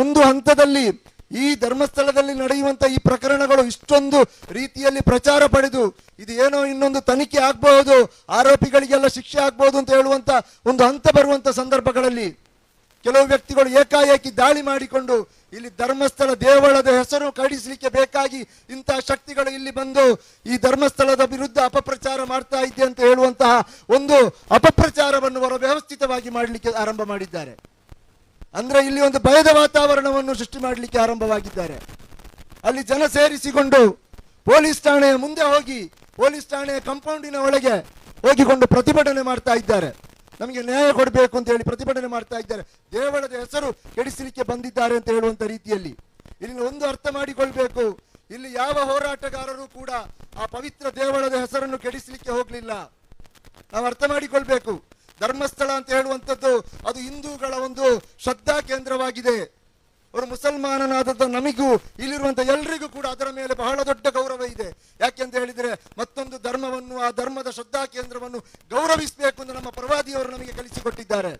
ಒಂದು ಹಂತದಲ್ಲಿ ಈ ಧರ್ಮಸ್ಥಳದಲ್ಲಿ ನಡೆಯುವಂತ ಈ ಪ್ರಕರಣಗಳು ಇಷ್ಟೊಂದು ರೀತಿಯಲ್ಲಿ ಪ್ರಚಾರ ಪಡೆದು ಇದು ಏನೋ ಇನ್ನೊಂದು ತನಿಖೆ ಆಗಬಹುದು, ಆರೋಪಿಗಳಿಗೆಲ್ಲ ಶಿಕ್ಷೆ ಆಗ್ಬಹುದು ಅಂತ ಹೇಳುವಂತ ಒಂದು ಹಂತ ಬರುವಂತ ಸಂದರ್ಭಗಳಲ್ಲಿ ಕೆಲವು ವ್ಯಕ್ತಿಗಳು ಏಕಾಏಕಿ ದಾಳಿ ಮಾಡಿಕೊಂಡು ಇಲ್ಲಿ ಧರ್ಮಸ್ಥಳ ದೇವಳದ ಹೆಸರು ಕಡಿಸಲಿಕ್ಕೆ ಬೇಕಾಗಿ ಇಂತಹ ಶಕ್ತಿಗಳು ಇಲ್ಲಿ ಬಂದು ಈ ಧರ್ಮಸ್ಥಳದ ವಿರುದ್ಧ ಅಪಪ್ರಚಾರ ಮಾಡ್ತಾ ಇದೆ ಅಂತ ಹೇಳುವಂತಹ ಒಂದು ಅಪಪ್ರಚಾರವನ್ನು ಅವರು ವ್ಯವಸ್ಥಿತವಾಗಿ ಮಾಡಲಿಕ್ಕೆ ಆರಂಭ ಮಾಡಿದ್ದಾರೆ. ಅಂದ್ರೆ ಇಲ್ಲಿ ಒಂದು ಭಯದ ವಾತಾವರಣವನ್ನು ಸೃಷ್ಟಿ ಮಾಡಲಿಕ್ಕೆ ಆರಂಭವಾಗಿದ್ದಾರೆ. ಅಲ್ಲಿ ಜನ ಸೇರಿಸಿಕೊಂಡು ಪೊಲೀಸ್ ಠಾಣೆಯ ಮುಂದೆ ಹೋಗಿ, ಪೊಲೀಸ್ ಠಾಣೆಯ ಕಾಂಪೌಂಡಿನ ಒಳಗೆ ಹೋಗಿಕೊಂಡು ಪ್ರತಿಭಟನೆ ಮಾಡ್ತಾ ಇದ್ದಾರೆ. ನಮಗೆ ನ್ಯಾಯ ಕೊಡಬೇಕು ಅಂತ ಹೇಳಿ ಪ್ರತಿಭಟನೆ ಮಾಡ್ತಾ ಇದ್ದಾರೆ. ದೇವಳದ ಹೆಸರು ಕೆಡಿಸಲಿಕ್ಕೆ ಬಂದಿದ್ದಾರೆ ಅಂತ ಹೇಳುವಂತ ರೀತಿಯಲ್ಲಿ. ಇಲ್ಲಿ ಒಂದು ಅರ್ಥ ಮಾಡಿಕೊಳ್ಬೇಕು. ಇಲ್ಲಿ ಯಾವ ಹೋರಾಟಗಾರರು ಕೂಡ ಆ ಪವಿತ್ರ ದೇವಳದ ಹೆಸರನ್ನು ಕೆಡಿಸಲಿಕ್ಕೆ ಹೋಗಲಿಲ್ಲ. ನಾವು ಅರ್ಥ ಮಾಡಿಕೊಳ್ಬೇಕು. ಧರ್ಮಸ್ಥಳ ಅಂತ ಹೇಳುವಂಥದ್ದು ಅದು ಹಿಂದೂಗಳ ಒಂದು ಶ್ರದ್ಧಾ ಕೇಂದ್ರವಾಗಿದೆ. ಅವರು ಮುಸಲ್ಮಾನನಾದದ್ದು ನಮಗೂ ಇಲ್ಲಿರುವಂಥ ಎಲ್ರಿಗೂ ಕೂಡ ಅದರ ಮೇಲೆ ಬಹಳ ದೊಡ್ಡ ಗೌರವ ಇದೆ. ಯಾಕೆಂತ ಹೇಳಿದರೆ ಮತ್ತೊಂದು ಧರ್ಮವನ್ನು, ಆ ಧರ್ಮದ ಶ್ರದ್ಧಾ ಕೇಂದ್ರವನ್ನು ಗೌರವಿಸಬೇಕು ಎಂದು ನಮ್ಮ ಪ್ರವಾದಿಯವರು ನಮಗೆ ಕಲಿಸಿಕೊಟ್ಟಿದ್ದಾರೆ.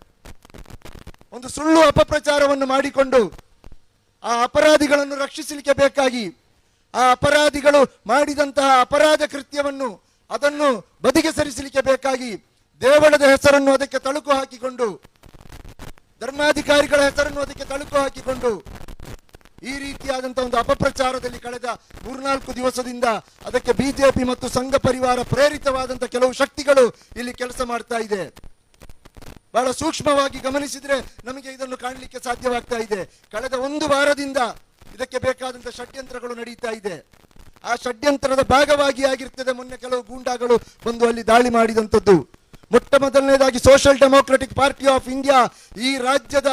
ಒಂದು ಸುಳ್ಳು ಅಪಪ್ರಚಾರವನ್ನು ಮಾಡಿಕೊಂಡು ಆ ಅಪರಾಧಿಗಳನ್ನು ರಕ್ಷಿಸಲಿಕ್ಕೆ ಬೇಕಾಗಿ ಆ ಅಪರಾಧಿಗಳು ಮಾಡಿದಂತಹ ಅಪರಾಧ ಕೃತ್ಯವನ್ನು ಅದನ್ನು ಬದಿಗೆ ಸರಿಸಲಿಕ್ಕೆ ಬೇಕಾಗಿ ದೇವಳದ ಹೆಸರನ್ನು ಅದಕ್ಕೆ ತಳುಕು ಹಾಕಿಕೊಂಡು, ಧರ್ಮಾಧಿಕಾರಿಗಳ ಹೆಸರನ್ನು ಅದಕ್ಕೆ ತಳುಕು ಹಾಕಿಕೊಂಡು, ಈ ರೀತಿಯಾದಂತಹ ಒಂದು ಅಪಪ್ರಚಾರದಲ್ಲಿ ಕಳೆದ ಮೂರ್ನಾಲ್ಕು ದಿವಸದಿಂದ ಅದಕ್ಕೆ ಬಿಜೆಪಿ ಮತ್ತು ಸಂಘ ಪರಿವಾರ ಪ್ರೇರಿತವಾದಂತಹ ಕೆಲವು ಶಕ್ತಿಗಳು ಇಲ್ಲಿ ಕೆಲಸ ಮಾಡ್ತಾ ಇದೆ. ಬಹಳ ಸೂಕ್ಷ್ಮವಾಗಿ ಗಮನಿಸಿದ್ರೆ ನಮಗೆ ಇದನ್ನು ಕಾಣಲಿಕ್ಕೆ ಸಾಧ್ಯವಾಗ್ತಾ ಇದೆ. ಕಳೆದ ಒಂದು ವಾರದಿಂದ ಇದಕ್ಕೆ ಬೇಕಾದಂತಹ ಷಡ್ಯಂತ್ರಗಳು ನಡೀತಾ ಇದೆ. ಆ ಷಡ್ಯಂತ್ರದ ಭಾಗವಾಗಿ ಆಗಿರ್ತದೆ ಮೊನ್ನೆ ಕೆಲವು ಗೂಂಡಾಗಳು ಬಂದು ಅಲ್ಲಿ ದಾಳಿ ಮಾಡಿದಂಥದ್ದು. ಮೊಟ್ಟ ಮೊದಲನೇದಾಗಿ social democratic party of India ಈ ರಾಜ್ಯದ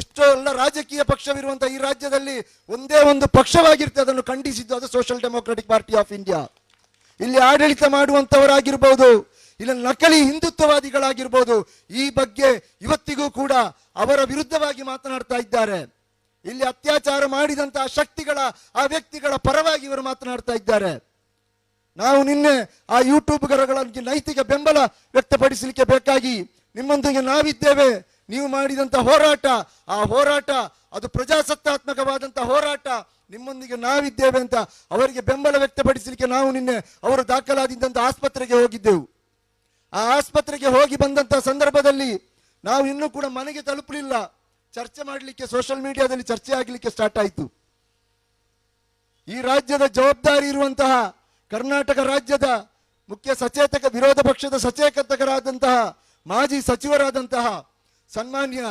ಇಷ್ಟೆಲ್ಲ ರಾಜಕೀಯ ಪಕ್ಷವಿರುವಂತಹ ಈ ರಾಜ್ಯದಲ್ಲಿ ಒಂದೇ ಒಂದು ಪಕ್ಷವಾಗಿರುತ್ತೆ, ಅದನ್ನು ಖಂಡಿಸಿದ್ದು ಅದು social democratic party of India ಇಲ್ಲಿ ಆಡಳಿತ ಮಾಡುವಂಥವರಾಗಿರ್ಬೋದು ಇಲ್ಲ ನಕಲಿ ಹಿಂದುತ್ವವಾದಿಗಳಾಗಿರ್ಬೋದು, ಈ ಬಗ್ಗೆ ಇವತ್ತಿಗೂ ಕೂಡ ಅವರ ವಿರುದ್ಧವಾಗಿ ಮಾತನಾಡ್ತಾ ಇದ್ದಾರೆ. ಇಲ್ಲಿ ಅತ್ಯಾಚಾರ ಮಾಡಿದಂತಹ ಶಕ್ತಿಗಳ, ಆ ವ್ಯಕ್ತಿಗಳ ಪರವಾಗಿ ಇವರು ಮಾತನಾಡ್ತಾ ಇದ್ದಾರೆ. ನಾವು ನಿನ್ನೆ ಆ ಯೂಟ್ಯೂಬ್ಗರಗಳಿಗೆ ನೈತಿಕ ಬೆಂಬಲ ವ್ಯಕ್ತಪಡಿಸಲಿಕ್ಕೆ ಬೇಕಾಗಿ ನಿಮ್ಮೊಂದಿಗೆ ನಾವಿದ್ದೇವೆ. ನೀವು ಮಾಡಿದಂಥ ಹೋರಾಟ, ಆ ಹೋರಾಟ ಅದು ಪ್ರಜಾಸತ್ತಾತ್ಮಕವಾದಂಥ ಹೋರಾಟ. ನಿಮ್ಮೊಂದಿಗೆ ನಾವಿದ್ದೇವೆ ಅಂತ ಅವರಿಗೆ ಬೆಂಬಲ ವ್ಯಕ್ತಪಡಿಸಲಿಕ್ಕೆ ನಾವು ನಿನ್ನೆ ಅವರು ದಾಖಲಾದಿದ್ದಂಥ ಆಸ್ಪತ್ರೆಗೆ ಹೋಗಿದ್ದೆವು. ಆ ಆಸ್ಪತ್ರೆಗೆ ಹೋಗಿ ಬಂದಂಥ ಸಂದರ್ಭದಲ್ಲಿ ನಾವು ಇನ್ನೂ ಕೂಡ ಮನೆಗೆ ತಲುಪಲಿಲ್ಲ. ಚರ್ಚೆ ಮಾಡಲಿಕ್ಕೆ ಸೋಷಿಯಲ್ ಮೀಡಿಯಾದಲ್ಲಿ ಚರ್ಚೆ ಆಗಲಿಕ್ಕೆ ಸ್ಟಾರ್ಟ್ ಆಯಿತು. ಈ ರಾಜ್ಯದ ಜವಾಬ್ದಾರಿ ಇರುವಂತಹ ಕರ್ನಾಟಕ ರಾಜ್ಯದ ಮುಖ್ಯ ಸಚೇತಕ ವಿರೋಧ ಪಕ್ಷದ ಸಚೇತಕರಾದಂತಹ ಮಾಜಿ ಸಚಿವರಾದಂತಹ ಸನ್ಮಾನ್ಯ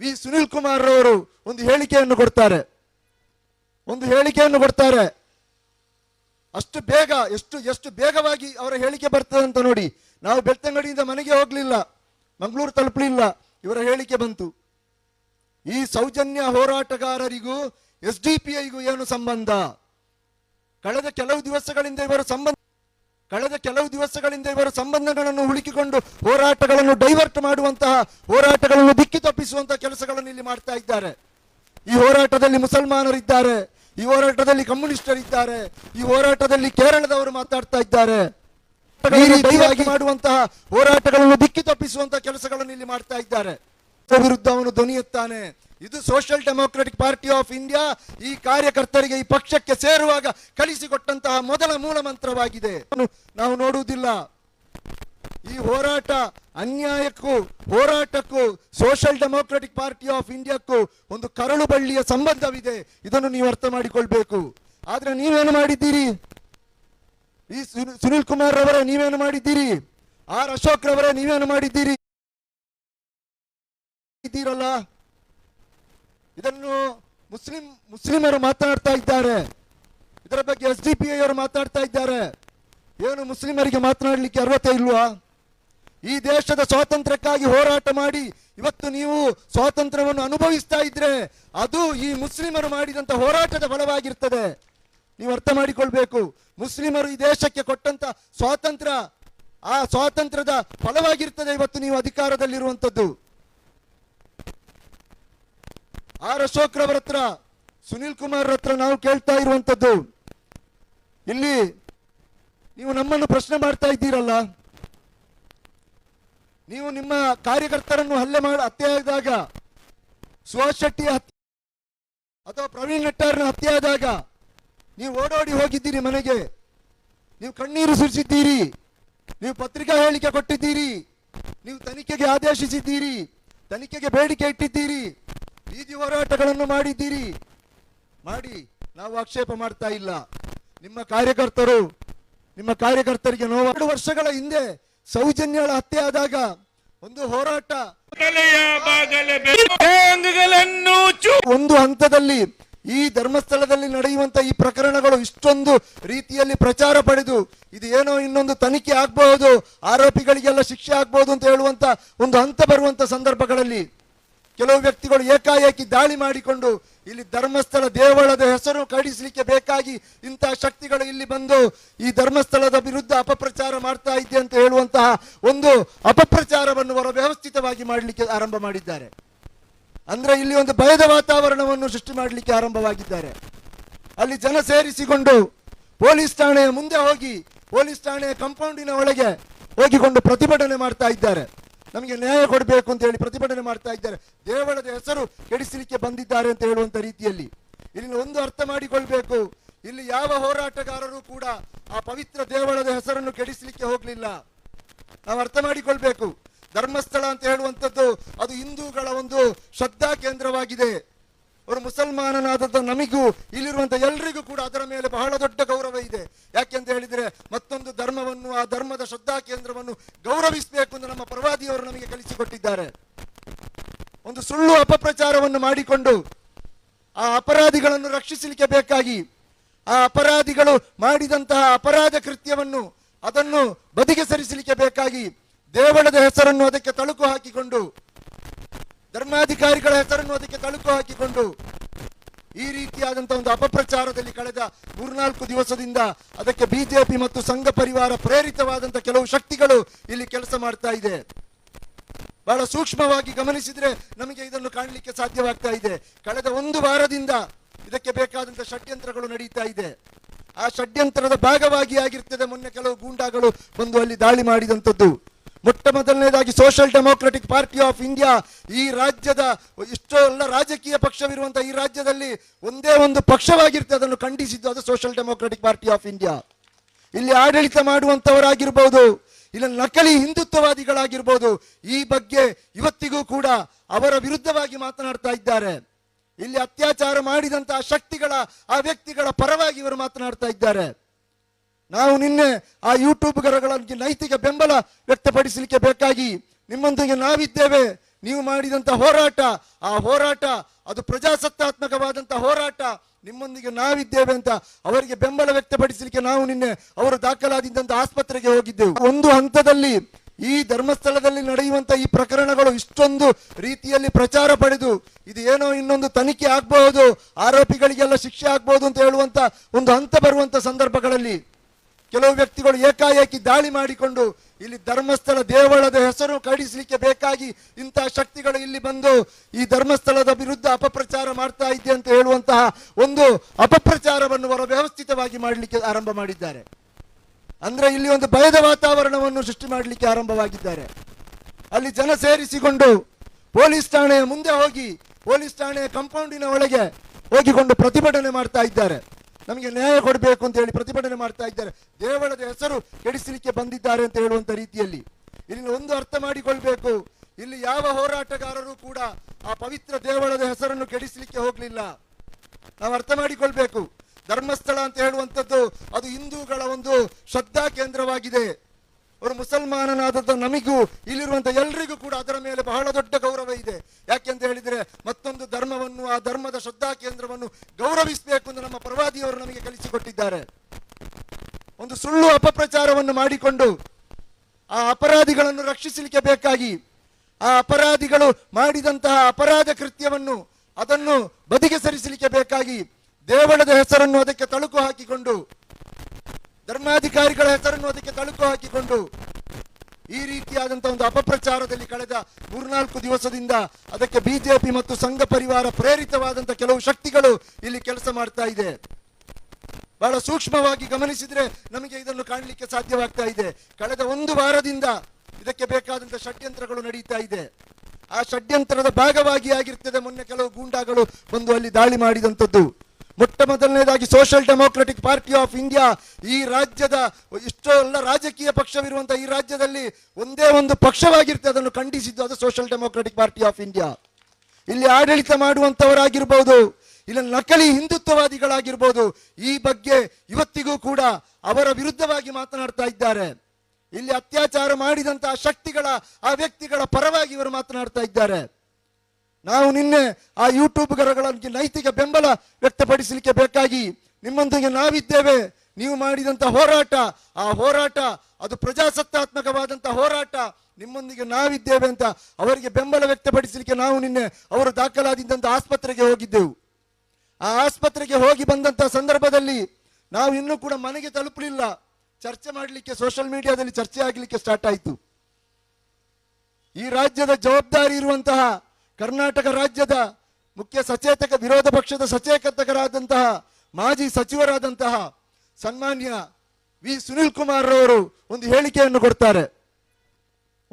ವಿ ಸುನಿಲ್ ಕುಮಾರ್ ರವರು ಒಂದು ಹೇಳಿಕೆಯನ್ನು ಕೊಡ್ತಾರೆ. ಒಂದು ಹೇಳಿಕೆಯನ್ನು ಕೊಡ್ತಾರೆ. ಅಷ್ಟು ಬೇಗ, ಎಷ್ಟು ಎಷ್ಟು ಬೇಗವಾಗಿ ಅವರ ಹೇಳಿಕೆ ಬರ್ತದೆ ಅಂತ ನೋಡಿ. ನಾವು ಬೆಳ್ತಂಗಡಿಯಿಂದ ಮನೆಗೆ ಹೋಗಲಿಲ್ಲ, ಮಂಗಳೂರು ತಲುಪಲಿಲ್ಲ, ಇವರ ಹೇಳಿಕೆ ಬಂತು. ಈ ಸೌಜನ್ಯ ಹೋರಾಟಗಾರರಿಗೂ, ಎಸ್ ಡಿ ಪಿ ಐಗೂ ಏನು ಸಂಬಂಧ? ಕಳೆದ ಕೆಲವು ದಿವಸಗಳಿಂದ ಇವರು ಸಂಬಂಧ ಕಳೆದ ಕೆಲವು ದಿವಸಗಳಿಂದ ಇವರು ಸಂಬಂಧಗಳನ್ನು ಹುಡುಕಿಕೊಂಡು ಹೋರಾಟಗಳನ್ನು ಡೈವರ್ಟ್ ಮಾಡುವಂತಹ ಹೋರಾಟಗಳನ್ನು ದಿಕ್ಕಿ ತಪ್ಪಿಸುವಂತಹ ಕೆಲಸಗಳನ್ನು ಇಲ್ಲಿ ಮಾಡ್ತಾ ಇದ್ದಾರೆ. ಈ ಹೋರಾಟದಲ್ಲಿ ಮುಸಲ್ಮಾನರಿದ್ದಾರೆ ಈ ಹೋರಾಟದಲ್ಲಿ ಕಮ್ಯುನಿಸ್ಟರಿದ್ದಾರೆ ಈ ಹೋರಾಟದಲ್ಲಿ ಕೇರಳದವರು ಮಾತಾಡ್ತಾ ಇದ್ದಾರೆ. ಮಾಡುವಂತಹ ಹೋರಾಟಗಳನ್ನು ದಿಕ್ಕಿ ತಪ್ಪಿಸುವಂತಹ ಕೆಲಸಗಳನ್ನು ಇಲ್ಲಿ ಮಾಡ್ತಾ ಇದ್ದಾರೆ. ವಿರುದ್ಧ ಅವನು ಧ್ವನಿ ಎತ್ತಾನೆ ಇದು social democratic party of India ಈ ಕಾರ್ಯಕರ್ತರಿಗೆ ಈ ಪಕ್ಷಕ್ಕೆ ಸೇರುವಾಗ ಕಳಿಸಿಕೊಟ್ಟಂತಹ ಮೊದಲ ಮೂಲ ಮಂತ್ರವಾಗಿದೆ. ನಾವು ನೋಡುವುದಿಲ್ಲ. ಈ ಹೋರಾಟ ಅನ್ಯಾಯಕ್ಕೂ, ಹೋರಾಟಕ್ಕೂ ಸೋಷಿಯಲ್ ಡೆಮೋಕ್ರೆಟಿಕ್ ಪಾರ್ಟಿ ಆಫ್ ಇಂಡಿಯಾಕ್ಕೂ ಒಂದು ಕರಳು ಬಳ್ಳಿಯ ಸಂಬಂಧವಿದೆ. ಇದನ್ನು ನೀವು ಅರ್ಥ ಮಾಡಿಕೊಳ್ಬೇಕು. ಆದ್ರೆ ನೀವೇನು ಮಾಡಿದ್ದೀರಿ? ಈ ಸುನಿ- ಸುನಿಲ್ ಕುಮಾರ್ ರವರೇ, ನೀವೇನು ಮಾಡಿದ್ದೀರಿ? ಆರ್ ಅಶೋಕ್ ರವರೇ, ನೀವೇನು ಮಾಡಿದ್ದೀರಿ? ಇದ್ದೀರಲ್ಲ? ಇದನ್ನು ಮುಸ್ಲಿಂ, ಮುಸ್ಲಿಮರು ಮಾತನಾಡ್ತಾ ಇದ್ದಾರೆ. ಇದರ ಬಗ್ಗೆ ಎಸ್ ಡಿ ಪಿ ಅವರು ಮಾತಾಡ್ತಾ ಇದ್ದಾರೆ. ಏನು ಮುಸ್ಲಿಮರಿಗೆ ಮಾತನಾಡಲಿಕ್ಕೆ ಅರ್ಹತೆ ಇಲ್ವಾ? ಈ ದೇಶದ ಸ್ವಾತಂತ್ರ್ಯಕ್ಕಾಗಿ ಹೋರಾಟ ಮಾಡಿ ಇವತ್ತು ನೀವು ಸ್ವಾತಂತ್ರ್ಯವನ್ನು ಅನುಭವಿಸ್ತಾ ಇದ್ರೆ ಅದು ಈ ಮುಸ್ಲಿಮರು ಮಾಡಿದಂಥ ಹೋರಾಟದ ಫಲವಾಗಿರ್ತದೆ. ನೀವು ಅರ್ಥ ಮಾಡಿಕೊಳ್ಬೇಕು. ಮುಸ್ಲಿಮರು ಈ ದೇಶಕ್ಕೆ ಕೊಟ್ಟಂತ ಸ್ವಾತಂತ್ರ್ಯ, ಆ ಸ್ವಾತಂತ್ರ್ಯದ ಫಲವಾಗಿರ್ತದೆ ಇವತ್ತು ನೀವು ಅಧಿಕಾರದಲ್ಲಿರುವಂತದ್ದು. ಆರ್ ಅಶೋಕ್ ರವರ ಹತ್ರ, ಸುನಿಲ್ ಕುಮಾರ್ ಹತ್ರ ನಾವು ಕೇಳ್ತಾ ಇರುವಂತದ್ದು ಇಲ್ಲಿ ನೀವು ನಮ್ಮನ್ನು ಪ್ರಶ್ನೆ ಮಾಡ್ತಾ ಇದ್ದೀರಲ್ಲ. ನೀವು ನಿಮ್ಮ ಕಾರ್ಯಕರ್ತರನ್ನು ಹಲ್ಲೆ ಮಾಡಿ, ಹತ್ಯೆ ಆದಾಗ, ಸುಹಾಸ್ ಶೆಟ್ಟಿ ಹತ್ಯೆ ಅಥವಾ ಪ್ರವೀಣ್ ನಟ್ಟಾರ್ನ ಹತ್ಯೆ ಆದಾಗ, ನೀವು ಓಡೋಡಿ ಹೋಗಿದ್ದೀರಿ ಮನೆಗೆ. ನೀವು ಕಣ್ಣೀರು ಸುರಿಸಿದ್ದೀರಿ. ನೀವು ಪತ್ರಿಕಾ ಹೇಳಿಕೆ ಕೊಟ್ಟಿದ್ದೀರಿ. ನೀವು ತನಿಖೆಗೆ ಆದೇಶಿಸಿದ್ದೀರಿ. ತನಿಖೆಗೆ ಬೇಡಿಕೆ ಇಟ್ಟಿದ್ದೀರಿ. ಬೀದಿ ಹೋರಾಟಗಳನ್ನು ಮಾಡಿದ್ದೀರಿ. ಮಾಡಿ ನಾವು ಆಕ್ಷೇಪ ಮಾಡ್ತಾ ಇಲ್ಲ. ನಿಮ್ಮ ಕಾರ್ಯಕರ್ತರು ನಿಮ್ಮ ಕಾರ್ಯಕರ್ತರಿಗೆ ನೋವು. ಎರಡು ವರ್ಷಗಳ ಹಿಂದೆ ಸೌಜನ್ಯಗಳ ಹತ್ಯೆ ಆದಾಗ ಒಂದು ಹೋರಾಟ. ಒಂದು ಹಂತದಲ್ಲಿ ಈ ಧರ್ಮಸ್ಥಳದಲ್ಲಿ ನಡೆಯುವಂತ ಈ ಪ್ರಕರಣಗಳು ಇಷ್ಟೊಂದು ರೀತಿಯಲ್ಲಿ ಪ್ರಚಾರ ಪಡೆದು ಇದು ಏನೋ ಇನ್ನೊಂದು ತನಿಖೆ ಆಗ್ಬಹುದು ಆರೋಪಿಗಳಿಗೆಲ್ಲ ಶಿಕ್ಷೆ ಆಗ್ಬಹುದು ಅಂತ ಹೇಳುವಂತ ಒಂದು ಹಂತ ಬರುವಂತ ಸಂದರ್ಭಗಳಲ್ಲಿ ಕೆಲವು ವ್ಯಕ್ತಿಗಳು ಏಕಾಏಕಿ ದಾಳಿ ಮಾಡಿಕೊಂಡು ಇಲ್ಲಿ ಧರ್ಮಸ್ಥಳ ದೇವಳದ ಹೆಸರು ಕಡಿಸಲಿಕ್ಕೆ ಬೇಕಾಗಿ ಇಂತಹ ಶಕ್ತಿಗಳು ಇಲ್ಲಿ ಬಂದು ಈ ಧರ್ಮಸ್ಥಳದ ವಿರುದ್ಧ ಅಪಪ್ರಚಾರ ಮಾಡ್ತಾ ಇದೆ ಅಂತ ಹೇಳುವಂತಹ ಒಂದು ಅಪಪ್ರಚಾರವನ್ನು ಅವರು ವ್ಯವಸ್ಥಿತವಾಗಿ ಮಾಡಲಿಕ್ಕೆ ಆರಂಭ ಮಾಡಿದ್ದಾರೆ. ಅಂದ್ರೆ ಇಲ್ಲಿ ಒಂದು ಭಯದ ವಾತಾವರಣವನ್ನು ಸೃಷ್ಟಿ ಮಾಡಲಿಕ್ಕೆ ಆರಂಭವಾಗಿದ್ದಾರೆ. ಅಲ್ಲಿ ಜನ ಸೇರಿಸಿಕೊಂಡು ಪೊಲೀಸ್ ಠಾಣೆಯ ಮುಂದೆ ಹೋಗಿ ಪೊಲೀಸ್ ಠಾಣೆಯ ಕಂಪೌಂಡಿನ ಒಳಗೆ ಹೋಗಿಕೊಂಡು ಪ್ರತಿಭಟನೆ ಮಾಡ್ತಾ ಇದ್ದಾರೆ. ನಮಗೆ ನ್ಯಾಯ ಕೊಡಬೇಕು ಅಂತ ಹೇಳಿ ಪ್ರತಿಭಟನೆ ಮಾಡ್ತಾ ಇದ್ದಾರೆ. ದೇವಳದ ಹೆಸರು ಕೆಡಿಸಲಿಕ್ಕೆ ಬಂದಿದ್ದಾರೆ ಅಂತ ಹೇಳುವಂತ ರೀತಿಯಲ್ಲಿ ಇಲ್ಲಿ ಒಂದು ಅರ್ಥ ಮಾಡಿಕೊಳ್ಬೇಕು. ಇಲ್ಲಿ ಯಾವ ಹೋರಾಟಗಾರರು ಕೂಡ ಆ ಪವಿತ್ರ ದೇವಳದ ಹೆಸರನ್ನು ಕೆಡಿಸಲಿಕ್ಕೆ ಹೋಗಲಿಲ್ಲ. ನಾವು ಅರ್ಥ ಮಾಡಿಕೊಳ್ಬೇಕು. ಧರ್ಮಸ್ಥಳ ಅಂತ ಹೇಳುವಂಥದ್ದು ಅದು ಹಿಂದೂಗಳ ಒಂದು ಶ್ರದ್ಧಾ ಕೇಂದ್ರವಾಗಿದೆ. ಅವರು ಮುಸಲ್ಮಾನನಾದಂಥ ನಮಗೂ ಇಲ್ಲಿರುವಂಥ ಎಲ್ರಿಗೂ ಕೂಡ ಅದರ ಮೇಲೆ ಬಹಳ ದೊಡ್ಡ ಗೌರವ ಇದೆ. ಯಾಕೆಂತ ಹೇಳಿದ್ರೆ ಮತ್ತೊಂದು ಧರ್ಮವನ್ನು, ಆ ಧರ್ಮದ ಶ್ರದ್ಧಾ ಕೇಂದ್ರವನ್ನು ಗೌರವಿಸಬೇಕು ಎಂದು ನಮ್ಮ ಪ್ರವಾದಿಯವರು ನಮಗೆ ಕಲಿಸಿಕೊಟ್ಟಿದ್ದಾರೆ. ಒಂದು ಸುಳ್ಳು ಅಪಪ್ರಚಾರವನ್ನು ಮಾಡಿಕೊಂಡು ಆ ಅಪರಾಧಿಗಳನ್ನು ರಕ್ಷಿಸಲಿಕ್ಕೆ ಬೇಕಾಗಿ ಆ ಅಪರಾಧಿಗಳು ಮಾಡಿದಂತಹ ಅಪರಾಧ ಕೃತ್ಯವನ್ನು ಅದನ್ನು ಬದಿಗೆ ಸರಿಸಲಿಕ್ಕೆ ಬೇಕಾಗಿ ದೇವಳದ ಹೆಸರನ್ನು ಅದಕ್ಕೆ ತಳುಕು ಹಾಕಿಕೊಂಡು ಧರ್ಮಾಧಿಕಾರಿಗಳ ಹೆಸರನ್ನು ಅದಕ್ಕೆ ತಳುಕು ಹಾಕಿಕೊಂಡು ಈ ರೀತಿಯಾದಂತಹ ಒಂದು ಅಪಪ್ರಚಾರದಲ್ಲಿ ಕಳೆದ ಮೂರ್ನಾಲ್ಕು ದಿವಸದಿಂದ ಅದಕ್ಕೆ ಬಿಜೆಪಿ ಮತ್ತು ಸಂಘ ಪರಿವಾರ ಪ್ರೇರಿತವಾದಂತಹ ಕೆಲವು ಶಕ್ತಿಗಳು ಇಲ್ಲಿ ಕೆಲಸ ಮಾಡ್ತಾ ಇದೆ. ಬಹಳ ಸೂಕ್ಷ್ಮವಾಗಿ ಗಮನಿಸಿದ್ರೆ ನಮಗೆ ಇದನ್ನು ಕಾಣಲಿಕ್ಕೆ ಸಾಧ್ಯವಾಗ್ತಾ ಇದೆ. ಕಳೆದ ಒಂದು ವಾರದಿಂದ ಇದಕ್ಕೆ ಬೇಕಾದಂತಹ ಷಡ್ಯಂತ್ರಗಳು ನಡೀತಾ ಇದೆ. ಆ ಷಡ್ಯಂತ್ರದ ಭಾಗವಾಗಿ ಆಗಿರ್ತದೆ ಮೊನ್ನೆ ಕೆಲವು ಗೂಂಡಾಗಳು ಬಂದು ಅಲ್ಲಿ ದಾಳಿ ಮಾಡಿದಂಥದ್ದು. ಮೊಟ್ಟ ಮೊದಲನೇದಾಗಿ social democratic party of India ಈ ರಾಜ್ಯದ ಇಷ್ಟೋ ಎಲ್ಲ ರಾಜಕೀಯ ಪಕ್ಷವಿರುವಂತಹ ಈ ರಾಜ್ಯದಲ್ಲಿ ಒಂದೇ ಒಂದು ಪಕ್ಷವಾಗಿರ್ತದೆ ಅದನ್ನು ಖಂಡಿಸಿದ್ದು ಅದು social democratic party of India. ಇಲ್ಲಿ ಆಡಳಿತ ಮಾಡುವಂಥವರಾಗಿರ್ಬೋದು ಇಲ್ಲ ನಕಲಿ ಹಿಂದುತ್ವವಾದಿಗಳಾಗಿರ್ಬೋದು, ಈ ಬಗ್ಗೆ ಇವತ್ತಿಗೂ ಕೂಡ ಅವರ ವಿರುದ್ಧವಾಗಿ ಮಾತನಾಡ್ತಾ ಇದ್ದಾರೆ. ಇಲ್ಲಿ ಅತ್ಯಾಚಾರ ಮಾಡಿದಂತಹ ಶಕ್ತಿಗಳ, ಆ ವ್ಯಕ್ತಿಗಳ ಪರವಾಗಿ ಇವರು ಮಾತನಾಡ್ತಾ ಇದ್ದಾರೆ. ನಾವು ನಿನ್ನೆ ಆ ಯೂಟ್ಯೂಬ್ಗರಗಳಿಗೆ ನೈತಿಕ ಬೆಂಬಲ ವ್ಯಕ್ತಪಡಿಸಲಿಕ್ಕೆ ಬೇಕಾಗಿ ನಿಮ್ಮೊಂದಿಗೆ ನಾವಿದ್ದೇವೆ. ನೀವು ಮಾಡಿದಂಥ ಹೋರಾಟ, ಆ ಹೋರಾಟ ಅದು ಪ್ರಜಾಸತ್ತಾತ್ಮಕವಾದಂಥ ಹೋರಾಟ. ನಿಮ್ಮೊಂದಿಗೆ ನಾವಿದ್ದೇವೆ ಅಂತ ಅವರಿಗೆ ಬೆಂಬಲ ವ್ಯಕ್ತಪಡಿಸಲಿಕ್ಕೆ ನಾವು ನಿನ್ನೆ ಅವರು ದಾಖಲಾದಿದ್ದಂಥ ಆಸ್ಪತ್ರೆಗೆ ಹೋಗಿದ್ದೆವು. ಒಂದು ಹಂತದಲ್ಲಿ ಈ ಧರ್ಮಸ್ಥಳದಲ್ಲಿ ನಡೆಯುವಂಥ ಈ ಪ್ರಕರಣಗಳು ಇಷ್ಟೊಂದು ರೀತಿಯಲ್ಲಿ ಪ್ರಚಾರ ಪಡೆದು, ಇದು ಏನೋ ಇನ್ನೊಂದು ತನಿಖೆ ಆಗಬಹುದು, ಆರೋಪಿಗಳಿಗೆಲ್ಲ ಶಿಕ್ಷೆ ಆಗ್ಬಹುದು ಅಂತ ಹೇಳುವಂತ ಒಂದು ಹಂತ ಬರುವಂತ ಸಂದರ್ಭಗಳಲ್ಲಿ ಕೆಲವು ವ್ಯಕ್ತಿಗಳು ಏಕಾಏಕಿ ದಾಳಿ ಮಾಡಿಕೊಂಡು ಇಲ್ಲಿ ಧರ್ಮಸ್ಥಳ ದೇವಳದ ಹೆಸರು ಕಡಿಸಲಿಕ್ಕೆ ಬೇಕಾಗಿ ಇಂತಹ ಶಕ್ತಿಗಳು ಇಲ್ಲಿ ಬಂದು ಈ ಧರ್ಮಸ್ಥಳದ ವಿರುದ್ಧ ಅಪಪ್ರಚಾರ ಮಾಡ್ತಾ ಇದೆ ಅಂತ ಹೇಳುವಂತಹ ಒಂದು ಅಪಪ್ರಚಾರವನ್ನು ಅವರು ವ್ಯವಸ್ಥಿತವಾಗಿ ಮಾಡಲಿಕ್ಕೆ ಆರಂಭ ಮಾಡಿದ್ದಾರೆ. ಅಂದ್ರೆ ಇಲ್ಲಿ ಒಂದು ಭಯದ ವಾತಾವರಣವನ್ನು ಸೃಷ್ಟಿ ಮಾಡಲಿಕ್ಕೆ ಆರಂಭವಾಗಿದ್ದಾರೆ. ಅಲ್ಲಿ ಜನ ಸೇರಿಸಿಕೊಂಡು ಪೊಲೀಸ್ ಠಾಣೆಯ ಮುಂದೆ ಹೋಗಿ ಪೊಲೀಸ್ ಠಾಣೆಯ ಕಂಪೌಂಡಿನ ಒಳಗೆ ಹೋಗಿಕೊಂಡು ಪ್ರತಿಭಟನೆ ಮಾಡ್ತಾ ಇದ್ದಾರೆ. ನಮಗೆ ನ್ಯಾಯ ಕೊಡಬೇಕು ಅಂತ ಹೇಳಿ ಪ್ರತಿಭಟನೆ ಮಾಡ್ತಾ ಇದ್ದಾರೆ. ದೇವಳದ ಹೆಸರು ಕೆಡಿಸಲಿಕ್ಕೆ ಬಂದಿದ್ದಾರೆ ಅಂತ ಹೇಳುವಂತ ರೀತಿಯಲ್ಲಿ. ಇಲ್ಲಿ ಒಂದು ಅರ್ಥ ಮಾಡಿಕೊಳ್ಬೇಕು. ಇಲ್ಲಿ ಯಾವ ಹೋರಾಟಗಾರರು ಕೂಡ ಆ ಪವಿತ್ರ ದೇವಳದ ಹೆಸರನ್ನು ಕೆಡಿಸಲಿಕ್ಕೆ ಹೋಗಲಿಲ್ಲ. ನಾವು ಅರ್ಥ ಮಾಡಿಕೊಳ್ಬೇಕು. ಧರ್ಮಸ್ಥಳ ಅಂತ ಹೇಳುವಂಥದ್ದು ಅದು ಹಿಂದೂಗಳ ಒಂದು ಶ್ರದ್ಧಾ ಕೇಂದ್ರವಾಗಿದೆ. ಅವರು ಮುಸಲ್ಮಾನನಾದಂಥ ನಮಿಗೂ ಇಲ್ಲಿರುವಂಥ ಎಲ್ರಿಗೂ ಕೂಡ ಅದರ ಮೇಲೆ ಬಹಳ ದೊಡ್ಡ ಗೌರವ ಇದೆ. ಯಾಕೆಂತ ಹೇಳಿದರೆ, ಮತ್ತೊಂದು ಧರ್ಮವನ್ನು, ಆ ಧರ್ಮದ ಶ್ರದ್ಧಾ ಕೇಂದ್ರವನ್ನು ಗೌರವಿಸಬೇಕು ಎಂದು ನಮ್ಮ ಪ್ರವಾದಿಯವರು ನಮಗೆ ಕಲಿಸಿಕೊಟ್ಟಿದ್ದಾರೆ. ಒಂದು ಸುಳ್ಳು ಅಪಪ್ರಚಾರವನ್ನು ಮಾಡಿಕೊಂಡು, ಆ ಅಪರಾಧಿಗಳನ್ನು ರಕ್ಷಿಸಲಿಕ್ಕೆ ಬೇಕಾಗಿ, ಆ ಅಪರಾಧಿಗಳು ಮಾಡಿದಂತಹ ಅಪರಾಧ ಕೃತ್ಯವನ್ನು, ಅದನ್ನು ಬದಿಗೆ ಸರಿಸಲಿಕ್ಕೆ ಬೇಕಾಗಿ, ದೇವಳದ ಹೆಸರನ್ನು ಅದಕ್ಕೆ ತಳುಕು ಹಾಕಿಕೊಂಡು ಧರ್ಮಾಧಿಕಾರಿಗಳ ಹೆಸರನ್ನು ಅದಕ್ಕೆ ತಳುಕು ಹಾಕಿಕೊಂಡು ಈ ರೀತಿಯಾದಂತಹ ಒಂದು ಅಪಪ್ರಚಾರದಲ್ಲಿ ಕಳೆದ ಮೂರ್ನಾಲ್ಕು ದಿವಸದಿಂದ ಅದಕ್ಕೆ ಬಿಜೆಪಿ ಮತ್ತು ಸಂಘ ಪರಿವಾರ ಪ್ರೇರಿತವಾದಂತ ಕೆಲವು ಶಕ್ತಿಗಳು ಇಲ್ಲಿ ಕೆಲಸ ಮಾಡ್ತಾ ಇದೆ. ಬಹಳ ಸೂಕ್ಷ್ಮವಾಗಿ ಗಮನಿಸಿದ್ರೆ ನಮಗೆ ಇದನ್ನು ಕಾಣಲಿಕ್ಕೆ ಸಾಧ್ಯವಾಗ್ತಾ ಇದೆ. ಕಳೆದ ಒಂದು ವಾರದಿಂದ ಇದಕ್ಕೆ ಬೇಕಾದಂತ ಷಡ್ಯಂತ್ರಗಳು ನಡೀತಾ ಇದೆ. ಆ ಷಡ್ಯಂತ್ರದ ಭಾಗವಾಗಿ ಆಗಿರ್ತದೆ ಮೊನ್ನೆ ಕೆಲವು ಗೂಂಡಾಗಳು ಬಂದು ಅಲ್ಲಿ ದಾಳಿ ಮಾಡಿದಂಥದ್ದು. ಮೊಟ್ಟ ಮೊದಲನೇದಾಗಿ social democratic party of India ಈ ರಾಜ್ಯದ ಇಷ್ಟೋ ಎಲ್ಲ ರಾಜಕೀಯ ಪಕ್ಷವಿರುವಂತಹ ಈ ರಾಜ್ಯದಲ್ಲಿ ಒಂದೇ ಒಂದು ಪಕ್ಷವಾಗಿರ್ತದೆ ಅದನ್ನು ಖಂಡಿಸಿದ್ದು ಅದು social democratic party of India ಇಲ್ಲಿ ಆಡಳಿತ ಮಾಡುವಂತವರಾಗಿರ್ಬೋದು, ಇಲ್ಲ ನಕಲಿ ಹಿಂದುತ್ವವಾದಿಗಳಾಗಿರ್ಬೋದು, ಈ ಬಗ್ಗೆ ಇವತ್ತಿಗೂ ಕೂಡ ಅವರ ವಿರುದ್ಧವಾಗಿ ಮಾತನಾಡ್ತಾ ಇದ್ದಾರೆ. ಇಲ್ಲಿ ಅತ್ಯಾಚಾರ ಮಾಡಿದಂತಹ ಶಕ್ತಿಗಳ, ಆ ವ್ಯಕ್ತಿಗಳ ಪರವಾಗಿ ಇವರು ಮಾತನಾಡ್ತಾ ಇದ್ದಾರೆ. ನಾವು ನಿನ್ನೆ ಆ ಯೂಟ್ಯೂಬ್ಗರಗಳಿಗೆ ನೈತಿಕ ಬೆಂಬಲ ವ್ಯಕ್ತಪಡಿಸಲಿಕ್ಕೆ ಬೇಕಾಗಿ ನಿಮ್ಮೊಂದಿಗೆ ನಾವಿದ್ದೇವೆ. ನೀವು ಮಾಡಿದಂಥ ಹೋರಾಟ, ಆ ಹೋರಾಟ ಅದು ಪ್ರಜಾಸತ್ತಾತ್ಮಕವಾದಂಥ ಹೋರಾಟ. ನಿಮ್ಮೊಂದಿಗೆ ನಾವಿದ್ದೇವೆ ಅಂತ ಅವರಿಗೆ ಬೆಂಬಲ ವ್ಯಕ್ತಪಡಿಸಲಿಕ್ಕೆ ನಾವು ನಿನ್ನೆ ಅವರು ದಾಖಲಾದಿದ್ದಂಥ ಆಸ್ಪತ್ರೆಗೆ ಹೋಗಿದ್ದೆವು. ಆ ಆಸ್ಪತ್ರೆಗೆ ಹೋಗಿ ಬಂದಂತ ಸಂದರ್ಭದಲ್ಲಿ ನಾವು ಇನ್ನೂ ಕೂಡ ಮನೆಗೆ ತಲುಪಲಿಲ್ಲ. ಚರ್ಚೆ ಮಾಡಲಿಕ್ಕೆ ಸೋಷಿಯಲ್ ಮೀಡಿಯಾದಲ್ಲಿ ಚರ್ಚೆ ಆಗಲಿಕ್ಕೆ ಸ್ಟಾರ್ಟ್ ಆಯಿತು. ಈ ರಾಜ್ಯದ ಜವಾಬ್ದಾರಿ ಇರುವಂತಹ ಕರ್ನಾಟಕ ರಾಜ್ಯದ ಮುಖ್ಯ ಸಚೇತಕ, ವಿರೋಧ ಪಕ್ಷದ ಸಚೇತಕರಾದಂತಹ ಮಾಜಿ ಸಚಿವರಾದಂತಹ ಸನ್ಮಾನ್ಯ ವಿ. ಸುನಿಲ್ ಕುಮಾರ್ ರವರು ಒಂದು ಹೇಳಿಕೆಯನ್ನು ಕೊಡ್ತಾರೆ.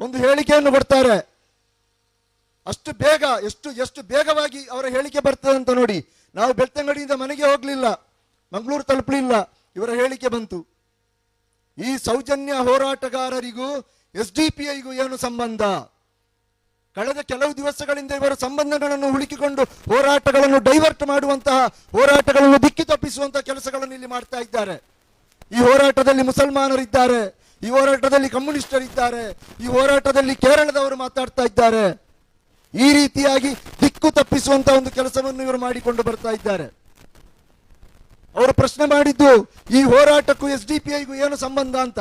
ಒಂದು ಹೇಳಿಕೆಯನ್ನು ಕೊಡ್ತಾರೆ. ಅಷ್ಟು ಬೇಗ, ಎಷ್ಟು ಎಷ್ಟು ಬೇಗವಾಗಿ ಅವರ ಹೇಳಿಕೆ ಬರ್ತದೆ ಅಂತ ನೋಡಿ. ನಾವು ಬೆಳ್ತಂಗಡಿಯಿಂದ ಮನೆಗೆ ಹೋಗಲಿಲ್ಲ. ಮಂಗಳೂರು ತಲುಪಲಿಲ್ಲ. ಇವರ ಹೇಳಿಕೆ ಬಂತು. ಈ ಸೌಜನ್ಯ ಹೋರಾಟಗಾರರಿಗೂ, ಎಸ್ ಡಿ ಪಿ ಐಗೂ ಏನು ಸಂಬಂಧ? ಕಳೆದ ಕೆಲವು ದಿವಸಗಳಿಂದ ಇವರು ಸಂಬಂಧಗಳನ್ನು ಹುಡುಕಿಕೊಂಡು ಹೋರಾಟಗಳನ್ನು ಡೈವರ್ಟ್ ಮಾಡುವಂತಹ ಹೋರಾಟಗಳನ್ನು ದಿಕ್ಕಿ ತಪ್ಪಿಸುವಂತಹ ಕೆಲಸಗಳನ್ನು ಇಲ್ಲಿ ಮಾಡ್ತಾ ಇದ್ದಾರೆ. ಈ ಹೋರಾಟದಲ್ಲಿ ಮುಸಲ್ಮಾನರಿದ್ದಾರೆ, ಈ ಹೋರಾಟದಲ್ಲಿ ಕಮ್ಯುನಿಸ್ಟರಿದ್ದಾರೆ, ಈ ಹೋರಾಟದಲ್ಲಿ ಕೇರಳದವರು ಮಾತಾಡ್ತಾ ಇದ್ದಾರೆ. ಈ ರೀತಿಯಾಗಿ ದಿಕ್ಕು ತಪ್ಪಿಸುವಂತಹ ಒಂದು ಕೆಲಸವನ್ನು ಇವರು ಮಾಡಿಕೊಂಡು ಬರ್ತಾ ಇದ್ದಾರೆ. ಅವರು ಪ್ರಶ್ನೆ ಮಾಡಿದ್ದು, ಈ ಹೋರಾಟಕ್ಕೂ ಎಸ್ ಡಿ ಪಿ ಐಗೂ ಏನು ಸಂಬಂಧ ಅಂತ?